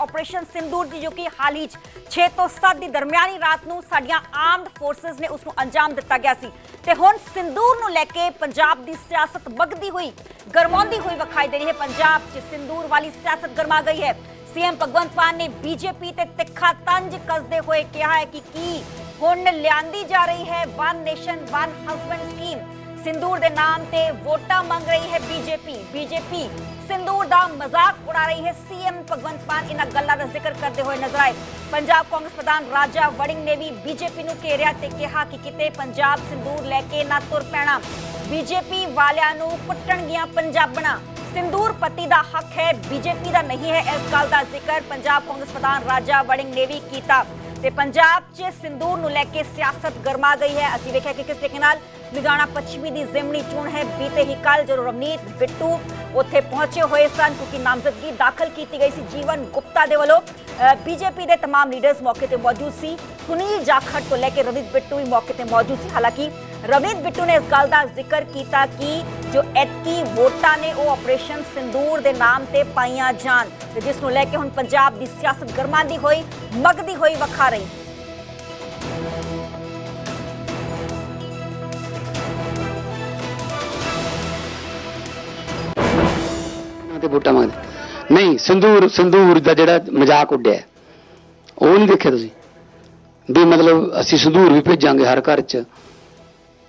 Operation sindoor ਦੀ, ਜੋ ਕਿ ਹਾਲ ਹੀ 6 ਤੋਂ 7 ਦੀ ਦਰਮਿਆਨੀ ਰਾਤ ਨੂੰ ਸਾਡੀਆਂ ਆਰਮਡ ਫੋਰਸਸ ਨੇ ਉਸ ਨੂੰ ਅੰਜਾਮ ਦਿੱਤਾ ਗਿਆ ਸੀ। ਤੇ ਹੁਣ ਸਿੰਦੂਰ ਨੂੰ ਲੈ ਕੇ ਪੰਜਾਬ ਦੀ ਸਿਆਸਤ ਵਗਦੀ ਹੋਈ, ਗਰਮਾਉਂਦੀ ਹੋਈ ਵਿਖਾਈ ਦੇ ਰਹੀ ਹੈ। ਪੰਜਾਬ 'ਚ ਸਿੰਦੂਰ ਵਾਲੀ ਸਿਆਸਤ ਗਰਮਾ ਗਈ ਹੈ। ਸੀਐਮ ਭਗਵੰਤ ਮਾਨ ਨੇ ਬੀਜੇਪੀ ਤੇ ਤਿੱਖਾ ਤੰਜ ਕੱਸਦੇ ਹੋਏ ਕਿਹਾ ਹੈ ਕਿ ਕੀ ਹੁਣ ਲਿਆਂਦੀ ਜਾ ਰਹੀ ਹੈ one nation, one husband scheme. Sindoor ਦੇ ਨਾਮ ਤੇ ਵੋਟਾਂ ਮੰਗ ਰਹੀ ਹੈ ਬੀਜੇਪੀ। ਬੀਜੇਪੀ ਸਿੰਦੂਰ ਦਾ ਮਜ਼ਾਕ ਉਡਾ ਰਹੀ ਹੈ ਸੀਐਮ ਭਗਵੰਤ ਮਾਨ ਇਹਨਾਂ ਗੱਲਾਂ ਦਾ ਜ਼ਿਕਰ ਕਰਦੇ ਹੋਏ ਨਜ਼ਰ ਆਏ ਪੰਜਾਬ ਕਾਂਗਰਸ ਪ੍ਰਧਾਨ ਰਾਜਾ ਵੜਿੰਗ ਨੇ ਵੀ ਬੀਜੇਪੀ ਨੂੰ ਘੇਰਿਆ ਤੇ ਕਿਹਾ ਕਿ ਕਿਤੇ ਪੰਜਾਬ ਸਿੰਦੂਰ ਲੈ ਕੇ ਨਾ ਤੁਰ ਪੈਣਾ ਬੀਜੇਪੀ ਵਾਲਿਆਂ ਨੂੰ ਕੁੱਟਣਗੀਆਂ ਪੰਜਾਬਣਾ ਸਿੰਦੂਰ ਪਤੀ ਦਾ ਹੱਕ ਹੈ ਬੀਜੇਪੀ ਦਾ ਨਹੀਂ ਹੈ ਇਸ ਗੱਲ ਦਾ ਜ਼ਿਕਰ ਪੰਜਾਬ ਕਾਂਗਰਸ ਪ੍ਰਧਾਨ ਰਾਜਾ ਵੜਿੰਗ ਨੇ ਵੀ ਕੀਤਾ ਤੇ ਪੰਜਾਬ 'ਚ ਸਿੰਦੂਰ ਨੂੰ ਲੈ ਕੇ ਸਿਆਸਤ ਗਰਮਾ ਗਈ ਹੈ ਅਸੀਂ ਵੇਖਿਆ ਕਿ ਕਿਸ ਤਰੀਕੇ ਨਾਲ ਲੁਧਿਆਣਾ ਪੱਛਮੀ ਦੀ ਜ਼ਿਮਨੀ ਚੋਣ ਹੈ ਬੀਤੇ ਹੀ ਕੱਲ ਜਦੋਂ ਰਵਨੀਤ ਬਿੱਟੂ ਉੱਥੇ ਪਹੁੰਚੇ ਹੋਏ ਸਨ ਕਿਉਂਕਿ ਨਾਮਜ਼ਦਗੀ ਦਾਖਲ ਕੀਤੀ ਗਈ ਸੀ ਜੀਵਨ ਗੁਪਤਾ ਦੇ ਵੱਲੋਂ ਬੀਜੇਪੀ ਦੇ तमाम ਲੀਡਰਸ ਮੌਕੇ ਤੇ ਮੌਜੂਦ ਸੀ ਸੁਨੀਲ ਜਾਖੜ ਤੋਂ ਲੈ ਕੇ ਰਵਨੀਤ ਬਿੱਟੂ ਵੀ ਮੌਕੇ ਤੇ ਮੌਜੂਦ ਸੀ ਹਾਲਾਂਕਿ ਰਵਨੀਤ ਬਿੱਟੂ ਨੇ ਇਸ ਗੱਲ ਦਾ ਜ਼ਿਕਰ ਕੀਤਾ ਕਿ ਜੋ ਐਤਕੀ ਵੋਟਾਂ ਨੇ ਉਹ ਆਪਰੇਸ਼ਨ ਸਿੰਦੂਰ ਦੇ ਨਾਮ ਤੇ ਪਾਈਆਂ ਜਾਣ ਤੇ ਜਿਸ ਨੂੰ ਲੈ ਕੇ ਹੁਣ ਪੰਜਾਬ ਦੀ ਸਿਆਸਤ ਗਰਮਾਂਦੀ ਹੋਈ, ਮਗਦੀ ਹੋਈ, ਵਖਾ ਰਹੀ। ਤੇ ਵੋਟਾਂ ਮੰਗਦੇ। ਨਹੀਂ, ਸੰਦੂਰ ਸੰਦੂਰ ਦਾ ਜਿਹੜਾ ਮਜ਼ਾਕ ਉੱਡਿਆ। ਉਹ ਨਹੀਂ ਦੇਖਿਆ ਤੁਸੀਂ? ਵੀ ਮਤਲਬ ਅਸੀਂ ਸੰਦੂਰ ਵੀ ਭੇਜਾਂਗੇ ਹਰ ਘਰ 'ਚ।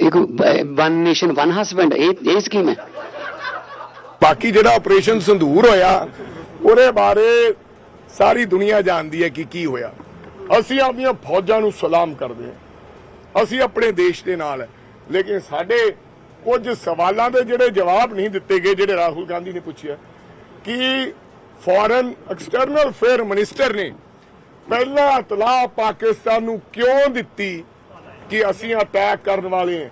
ਇੱਕ ਵਨ ਨੇਸ਼ਨ ਵਨ ਹਸਬੈਂਡ ਇਹ ਇਹ ਸਕੀਮ ਹੈ। ਬਾਕੀ ਜਿਹੜਾ ਆਪਰੇਸ਼ਨ ਸੰਧੂਰ ਹੋਇਆ, ਉਹਦੇ ਬਾਰੇ ਸਾਰੀ ਦੁਨੀਆ ਜਾਣਦੀ ਹੈ ਕਿ ਕੀ ਹੋਇਆ। ਅਸੀਂ ਆਪਣੀਆਂ ਫੌਜਾਂ ਨੂੰ ਸਲਾਮ ਕਰਦੇ ਹਾਂ। ਅਸੀਂ ਆਪਣੇ ਦੇਸ਼ ਦੇ ਨਾਲ ਲੇਕਿਨ ਸਾਡੇ ਕੁਝ ਸਵਾਲਾਂ ਦੇ ਜਿਹੜੇ ਜਵਾਬ ਨਹੀਂ ਦਿੱਤੇ ਗਏ, ਜਿਹੜੇ ਰਾਹੁਲ ਗਾਂਧੀ ਨੇ ਪੁੱਛਿਆ, ਕਿ ਫੋਰਨ ਐਕਸਟਰਨਲ ਅਫੇਅਰ ਮਿਨਿਸਟਰ ਨੇ ਪਹਿਲਾਂ ਤਲਾਹ ਪਾਕਿਸਤਾਨ ਨੂੰ ਕਿਉਂ ਦਿੱਤੀ ਕਿ ਅਸੀਂ ਅਟੈਕ ਕਰਨ ਵਾਲੇ ਹਾਂ?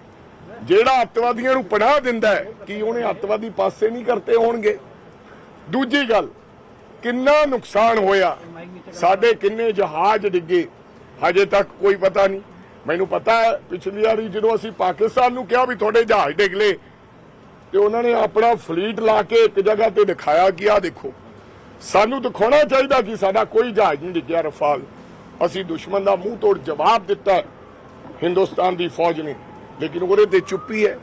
ਜਿਹੜਾ ਅੱਤਵਾਦੀਆਂ ਨੂੰ ਪਨਾਹ ਦਿੰਦਾ ਹੈ, ਕਿ ਉਹਨੇ ਅੱਤਵਾਦੀ ਪਾਸੇ ਨਹੀਂ ਕਰਤੇ ਹੋਣਗੇ? ਦੂਜੀ ਗੱਲ, ਕਿੰਨਾ ਨੁਕਸਾਨ ਹੋਇਆ? ਸਾਡੇ ਕਿੰਨੇ ਜਹਾਜ਼ ਡਿੱਗੇ? ਹਜੇ ਤੱਕ ਕੋਈ ਪਤਾ ਨਹੀਂ। ਮੈਨੂੰ ਪਤਾ ਹੈ, ਪਿਛਲੀ ਵਾਰੀ ਜਦੋਂ ਅਸੀਂ ਪਾਕਿਸਤਾਨ ਨੂੰ ਕਿਹਾ ਵੀ ਤੁਹਾਡੇ ਜਹਾਜ਼ ਡਿੱਗ ਲਏ, ਤੇ ਉਹਨਾਂ ਨੇ ਆਪਣਾ ਫਲੀਟ ਲਾ ਕੇ ਇੱਕ ਜਗ੍ਹਾ ਤੇ ਦਿਖਾਇਆ ਕਿ ਆਹ ਦੇਖੋ। ਸਾਨੂੰ ਦਿਖਾਉਣਾ ਚਾਹੀਦਾ ਕਿ ਸਾਡਾ ਕੋਈ ਜਹਾਜ਼ ਨਹੀਂ ਡਿੱਗਿਆ, ਰਫਾਲ। ਅਸੀਂ ਦੁਸ਼ਮਣ ਦਾ ਮੂੰਹ ਤੋੜ ਜਵਾਬ ਦਿੱਤਾ ਹਿੰਦੁਸਤਾਨ ਦੀ ਫੌਜ ਨੇ। ਲੇਕਿਨ ਉਹਦੇ ਤੇ ਚੁੱਪੀ ਹੈ।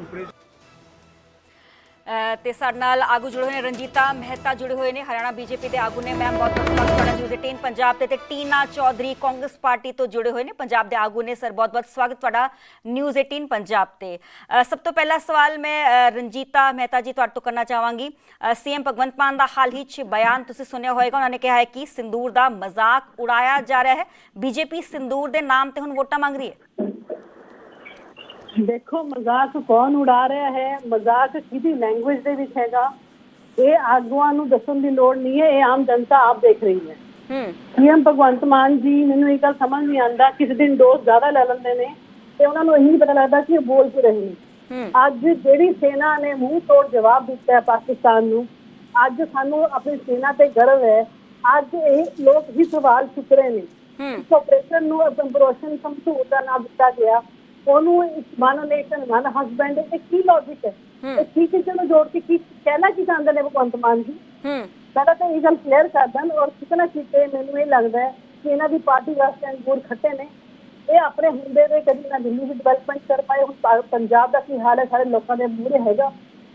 ਤੇ ਸਾਡੇ ਨਾਲ ਆਗੂ ਜੁੜੇ ਹੋਏ ਨੇ ਰਣਜੀਤਾ ਮਹਿਤਾ ਜੁੜੇ ਹੋਏ ਨੇ। ਹਰਿਆਣਾ ਬੀਜੇਪੀ ਦੇ ਆਗੂ ਨੇ ਮੈਮ, ਬਹੁਤ ਬਹੁਤ ਸਵਾਗਤ ਨਿਊਜ਼ 18 ਪੰਜਾਬ ਤੇ ਤੇ ਟੀਨਾ ਚੌਧਰੀ, ਕਾਂਗਰਸ ਪਾਰਟੀ ਤੋਂ ਜੁੜੇ ਹੋਏ ਨੇ। ਪੰਜਾਬ ਦੇ ਆਗੂ ਨੇ ਸਰ, ਬਹੁਤ ਬਹੁਤ ਸਵਾਗਤ ਤੁਹਾਡਾ ਨਿਊਜ਼ 18 ਪੰਜਾਬ ਤੇ। ਸਭ ਤੋਂ ਪਹਿਲਾ ਸਵਾਲ ਮੈਂ ਰਣਜੀਤਾ ਮਹਿਤਾ ਜੀ ਤੁਹਾਡੇ ਤੋਂ ਕਰਨਾ ਚਾਹਾਂਗੀ। ਸੀਐਮ ਭਗਵੰਤ ਮਾਨ ਦਾ ਹਾਲ ਹੀ ਚ ਬਿਆਨ ਤੁਸੀਂ ਸੁਣਿਆ ਹੋਵੇਗਾ ਉਹਨਾਂ ਨੇ ਕਿਹਾ ਹੈ ਕਿ ਸਿੰਦੂਰ ਦਾ ਮਜ਼ਾਕ ਉਡਾਇਆ ਜਾ ਰਿਹਾ ਹੈ। ਬੀਜੇਪੀ ਸਿੰਦੂਰ ਦੇ ਨਾਮ ਤੇ ਹੁਣ ਵੋਟਾਂ ਮੰਗ ਰਹੀ ਹੈ। ਦੇਖੋ ਮਜ਼ਾਕ ਕੌਣ ਉਡਾ ਰਿਹਾ ਹੈ? ਮਜ਼ਾਕ ਕਿਹਦੀ ਲੈਂਗੁਏਜ ਦੇ ਵਿੱਚ ਹੈਗਾ? ਇਹ ਆਗੂਆਂ ਨੂੰ ਦੱਸਣ ਦੀ ਲੋੜ ਨਹੀਂ ਹੈ ਇਹ ਆਮ ਜਨਤਾ ਆਪ ਦੇਖ ਰਹੀ ਹੈ। ਹੂੰ। ਸੀਐਮ ਭਗਵੰਤ ਮਾਨ ਜੀ ਮੈਨੂੰ ਇਹ ਗੱਲ ਸਮਝ ਨਹੀਂ ਆਂਦਾ ਕਿਸੇ ਦਿਨ ਡੋਜ਼ ਜ਼ਿਆਦਾ ਲੈ ਲੈਂਦੇ ਨੇ ਤੇ ਉਹਨਾਂ ਨੂੰ ਇਹ ਨਹੀਂ ਪਤਾ ਲੱਗਦਾ ਕਿ ਇਹ ਬੋਲ ਕੀ ਰਹੇ ਨੇ। ਅੱਜ ਜਿਹੜੀ ਸੈਨਾ ਨੇ ਮੂੰਹ ਤੋੜ ਜਵਾਬ ਦਿੱਤਾ ਹੈ ਪਾਕਿਸਤਾਨ ਨੂੰ ਅੱਜ ਸਾਨੂੰ ਆਪਣੀ ਸੈਨਾ ਤੇ ਗਰਵ ਹੈ। ਅੱਜ ਇਹ ਲੋਕ ਹੀ ਸਵਾਲ ਚੁੱਕ ਰਹੇ ਨੇ। ਹੂੰ। ਇਸ ਆਪਰੇਸ਼ਨ ਨੂੰ ਆਪਰੇਸ਼ਨ ਸਮਝੌਤਾ ਨਾਮ ਦਿੱਤਾ ਗਿਆ। ਉਹਨੂੰ ਵਨ ਨੇਸ਼ਨ ਵਨ ਹਸਬੈਂਡ ਇਹ ਕੀ ਲੌਜੀਕ ਹੈ? ਇਹ ਕੀ ਕਿਸੇ ਨੂੰ ਜੋੜ ਕੇ ਕੀ ਕਹਿਣਾ ਕੀ ਚਾਹੁੰਦੇ ਨੇ ਭਗਵੰਤ ਮਾਨ ਜੀ? ਪਹਿਲਾਂ ਤਾਂ ਇਹ ਗੱਲ ਕਲੀਅਰ ਕਰ ਔਰ ਕਿਤਨਾ ਕਿਤੇ ਮੈਨੂੰ ਇਹ ਲੱਗਦਾ ਹੈ ਕਿ ਇਹਨਾਂ ਦੀ ਪਾਰਟੀ ਵਾਸਤੇ ਅੰਗੂਰ ਖੱਟੇ ਨੇ। ਇਹ ਆਪਣੇ ਹੁੰਦੇ ਦੇ ਕਦੀ ਨਾ ਦਿੱਲੀ ਦੀ ਡਿਵੈਲਪਮੈਂਟ ਕਰ ਪਾਏ ਹੁਣ ਪੰਜਾਬ ਦਾ ਕੀ ਹਾਲ ਹੈ ਸਾਰੇ ਲੋਕਾਂ ਦੇ ਮੂਹਰੇ ਹੈਗਾ।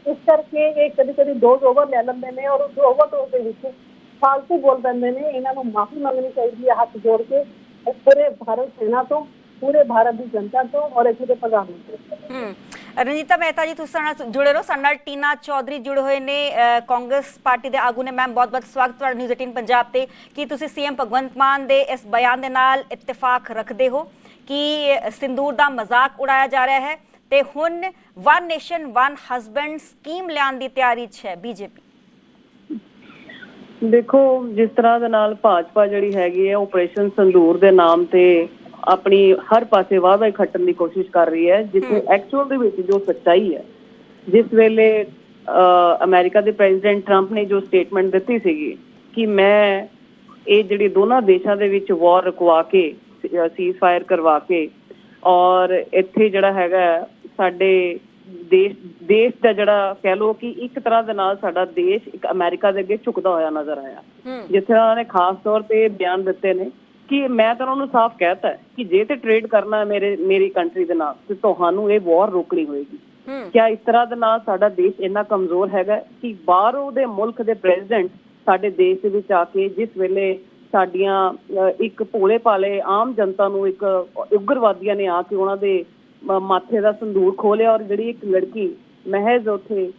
ਇਸ ਕਰਕੇ ਇਹ ਕਦੀ ਕਦੀ ਡੋਜ਼ ਓਵਰ ਲੈ ਲੈਂਦੇ ਨੇ ਔਰ ਉਸ ਓਵਰ ਡੋਜ਼ ਦੇ ਵਿੱਚ ਫਾਲਤੂ ਬੋਲ ਪੈਂਦੇ ਨੇ। ਇਹਨਾਂ ਨੂੰ ਮਾਫੀ ਮੰਗਣੀ ਚਾਹੀਦੀ ਹੈ ਹੱਥ ਜੋੜ ਕੇ। ਪੂਰੇ ਭਾਰਤ ਸੈਨਾ ਤੋਂ ਪੂਰੇ ਭਾਰਤ ਦੀ ਜਨਤਾ ਤੋਂ ਔਰ ਇੱਥੇ ਦੇ ਪ੍ਰਧਾਨ ਮੰਤਰੀ ਤੋਂ ਹਮ ਰਣਜੀਤਾ ਮਹਿਤਾ ਜੀ ਤੁਸੀਂ ਸਾਡੇ ਨਾਲ ਜੁੜੇ ਰਹੋ ਸਾਡੇ ਨਾਲ ਟੀਨਾ ਚੌਧਰੀ ਜੁੜੇ ਹੋਏ ਨੇ ਕਾਂਗਰਸ ਪਾਰਟੀ ਦੇ ਆਗੂ ਨੇ ਮੈਮ ਬਹੁਤ ਬਹੁਤ ਸਵਾਗਤ ਤੁਹਾਡਾ ਨਿਊਜ਼ 18 ਪੰਜਾਬ ਤੇ ਕੀ ਤੁਸੀਂ ਸੀਐਮ ਭਗਵੰਤ ਮਾਨ ਦੇ ਇਸ ਬਿਆਨ ਦੇ ਨਾਲ ਇਤਫਾਕ ਰੱਖਦੇ ਹੋ ਕਿ ਸਿੰਦੂਰ ਦਾ ਮਜ਼ਾਕ ਉਡਾਇਆ ਜਾ ਰਿਹਾ ਹੈ ਤੇ ਹੁਣ one nation one husband scheme ਲਿਆਉਣ ਦੀ ਤਿਆਰੀ 'ਚ ਹੈ ਬੀਜੇਪੀ ਦੇਖੋ ਜਿਸ ਤਰ੍ਹਾਂ ਦੇ ਨਾਲ ਭਾਜਪਾ ਜਿਹੜੀ ਹੈਗੀ ਹੈ ਆਪਰੇਸ਼ਨ ਸੰਦੂਰ ਦੇ ਨਾਮ ਤੇ ਆਪਣੀ ਹਰ ਪਾਸੇ ਵਾਅਦਾ ਖੱਟਣ ਦੀ ਕੋਸ਼ਿਸ਼ ਕਰ ਰਹੀ ਹੈ ਜਿੱਥੇ ਐਕਚੁਅਲ ਦੇ ਵਿੱਚ ਜੋ ਸੱਚਾਈ ਹੈ ਜਿਸ ਵੇਲੇ ਅਮਰੀਕਾ ਦੇ ਪ੍ਰੈਜ਼ੀਡੈਂਟ ਟਰੰਪ ਨੇ ਜੋ ਸਟੇਟਮੈਂਟ ਦਿੱਤੀ ਸੀਗੀ ਕਿ ਮੈਂ ਇਹ ਜਿਹੜੀ ਦੋਨਾਂ ਦੇਸ਼ਾਂ ਦੇ ਵਿੱਚ ਵਾਰ ਰੁਕਵਾ ਕੇ ਸੀਜ਼ ਫਾਇਰ ਕਰਵਾ ਕੇ ਔਰ ਇੱਥੇ ਜਿਹੜਾ ਹੈਗਾ ਸਾਡੇ ਦੇਸ਼ ਦੇਸ਼ ਦਾ ਜਿਹੜਾ ਕਹਿ ਲੋ ਕਿ ਇੱਕ ਤਰ੍ਹਾਂ ਦੇ ਨਾਲ ਸਾਡਾ ਦੇਸ਼ ਇੱਕ ਅਮਰੀਕਾ ਦੇ ਅੱਗੇ ਝੁਕਦਾ ਹੋਇਆ ਨਜ਼ਰ ਆਇਆ। ਜਿੱਥੇ ਉਹਨਾਂ ਨੇ ਖਾਸ ਤੌਰ ਤੇ ਬਿਆਨ ਦਿੱਤੇ ਨੇ ਕਿ ਮੈਂ ਤਾਂ ਉਹਨਾਂ ਸਾਫ਼ ਕਹਿਤਾ ਕਿ ਜੇ ਤੇ ਟ੍ਰੇਡ ਕਰਨਾ ਮੇਰੇ ਮੇਰੀ ਕੰਟਰੀ ਦੇ ਨਾਲ ਤੇ ਤੁਹਾਨੂੰ ਇਹ ਵਾਰ ਰੋਕਣੀ ਹੋਏਗੀ। ਕਿਆ ਇਸ ਤਰ੍ਹਾਂ ਦੇ ਨਾਲ ਸਾਡਾ ਦੇਸ਼ ਇੰਨਾ ਕਮਜ਼ੋਰ ਹੈਗਾ ਕਿ ਬਾਹਰੋਂ ਦੇ ਮੁਲਕ ਦੇ ਪ੍ਰੈਜ਼ੀਡੈਂਟ ਸਾਡੇ ਦੇਸ਼ ਦੇ ਵਿੱਚ ਆ ਕੇ ਜਿਸ ਵੇਲੇ ਸਾਡੀਆਂ ਇੱਕ ਭੋਲੇ ਭਾਲੇ ਆਮ ਜਨਤਾ ਨੂੰ ਇੱਕ ਉਗਰਵਾਦੀਆਂ ਨੇ ਆ ਕੇ ਉਹਨਾਂ ਦੇ ਮਾਥੇ ਦਾ ਸੰਦੂਰ ਖੋਲਿਆ ਔਰ ਜਿਹੜੀ ਇੱਕ ਲੜਕੀ ਮਹਿਜ਼ ਉੱਥੇ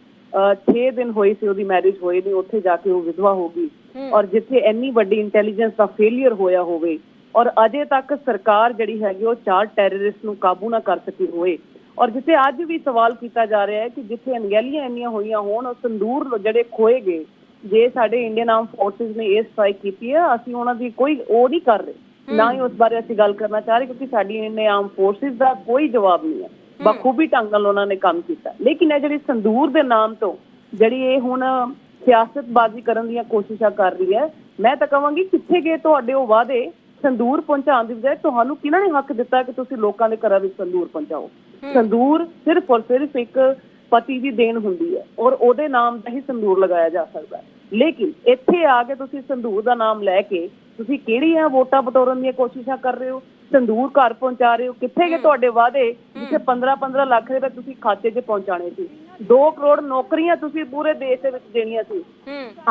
6 ਦਿਨ ਹੋਈ ਸੀ ਉਹਦੀ ਮੈਰਿਜ ਹੋਈ ਨਹੀਂ ਉੱਥੇ ਜਾ ਕੇ ਉਹ ਵਿਧਵਾ ਹੋ ਗਈ। ਔਰ ਜਿੱਥੇ ਇੰਨੀ ਵੱਡੀ ਇੰਟੈਲੀਜੈਂਸ ਦਾ ਫੇਲਿਅਰ ਹੋਇਆ ਹੋਵੇ ਔਰ ਅਜੇ ਤੱਕ ਸਰਕਾਰ ਜਿਹੜੀ ਹੈਗੀ ਉਹ ਚਾਰ ਟੈਰਰਿਸਟ ਨੂੰ ਕਾਬੂ ਨਾ ਕਰ ਸਕੀ ਹੋਏ ਔਰ ਜਿੱਥੇ ਅੱਜ ਵੀ ਸਵਾਲ ਕੀਤਾ ਜਾ ਰਿਹਾ ਹੈ ਕਿ ਜਿੱਥੇ ਅਣਗਹਿਲੀਆਂ ਇੰਨੀਆਂ ਹੋਈਆਂ ਹੋਣ ਉਹ ਸੰਦੂਰ ਜਿਹੜੇ ਖੋਏ ਗਏ ਜੇ ਸਾਡੇ ਇੰਡੀਅਨ ਆਰਮ ਫੋਰਸਿਸ ਨੇ ਇਹ ਸਟ੍ਰਾਈਕ ਕੀਤੀ ਹੈ ਅਸੀਂ ਉਹਨਾਂ ਦੀ ਕੋਈ ਉਹ ਨਹੀਂ ਕਰ ਰਹੇ। ਨਾ ਹੀ ਉਸ ਬਾਰੇ ਅਸੀਂ ਗੱਲ ਕਰਨਾ ਚਾਹ ਰਹੇ ਕਿਉਂਕਿ ਸਾਡੀ ਇੰਡੀਅਨ ਆਰਮ ਫੋਰਸਿਸ ਦਾ ਕੋਈ ਜਵਾਬ ਨਹੀਂ ਹੈ। ਬਖੂਬੀ ਢੰਗ ਨਾਲ ਉਹਨਾਂ ਨੇ ਕੰਮ ਕੀਤਾ। ਲੇਕਿਨ ਇਹ ਜਿਹੜੀ ਸੰਦੂਰ ਦੇ ਨਾਮ ਤੋਂ ਜਿਹੜੀ ਇਹ ਹੁਣ ਸਿਆਸਤਬਾਜ਼ੀ ਕਰਨ ਦੀਆਂ ਕੋਸ਼ਿਸ਼ਾਂ ਕਰ ਰਹੀ ਹੈ। ਮੈਂ ਤਾਂ ਕਹਾਂਗੀ ਕਿੱਥੇ ਗਏ ਤੁਹਾਡੇ ਉਹ ਵਾਅਦੇ ਸੰਦੂਰ ਪਹੁੰਚਾਉਣ ਦੀ ਬਜਾਏ ਤੁਹਾਨੂੰ ਕਿਹਨਾਂ ਨੇ ਹੱਕ ਦਿੱਤਾ ਕਿ ਤੁਸੀਂ ਲੋਕਾਂ ਦੇ ਘਰਾਂ ਵਿੱਚ ਸੰਦੂਰ ਪਹੁੰਚਾਓ? ਸੰਦੂਰ ਸਿਰਫ ਔਰ ਸਿਰਫ ਇੱਕ ਪਤੀ ਦੀ ਦੇਣ ਹੁੰਦੀ ਹੈ ਔਰ ਉਹਦੇ ਨਾਮ ਦਾ ਹੀ ਸੰਦੂਰ ਲਗਾਇਆ ਜਾ ਸਕਦਾ ਹੈ। ਲੇਕਿਨ ਇੱਥੇ ਆ ਕੇ ਤੁਸੀਂ ਸੰਦੂਰ ਦਾ ਨਾਮ ਲੈ ਕੇ ਤੁਸੀਂ ਕਿਹੜੀਆਂ ਵੋਟਾਂ ਬਟੋਰਨ ਦੀਆਂ ਕੋਸ਼ਿਸ਼ਾਂ ਕਰ ਰਹੇ ਹੋ? ਸੰਦੂਰ ਘਰ ਪਹੁੰਚਾ ਰਹੇ ਹੋ ਕਿੱਥੇ ਗਏ ਤੁਹਾਡੇ ਵਾਅਦੇ? ਜਿੱਥੇ 15 15 ਲੱਖ ਰੁਪਏ ਤੁਸੀਂ ਖਾਤੇ 'ਚ ਪਹੁੰਚਾਣੇ ਸੀ। 2 ਕਰੋੜ ਨੌਕਰੀਆਂ ਤੁਸੀਂ ਪੂਰੇ ਦੇਸ਼ ਦੇ ਵਿੱਚ ਦੇਣੀਆਂ ਸੀ।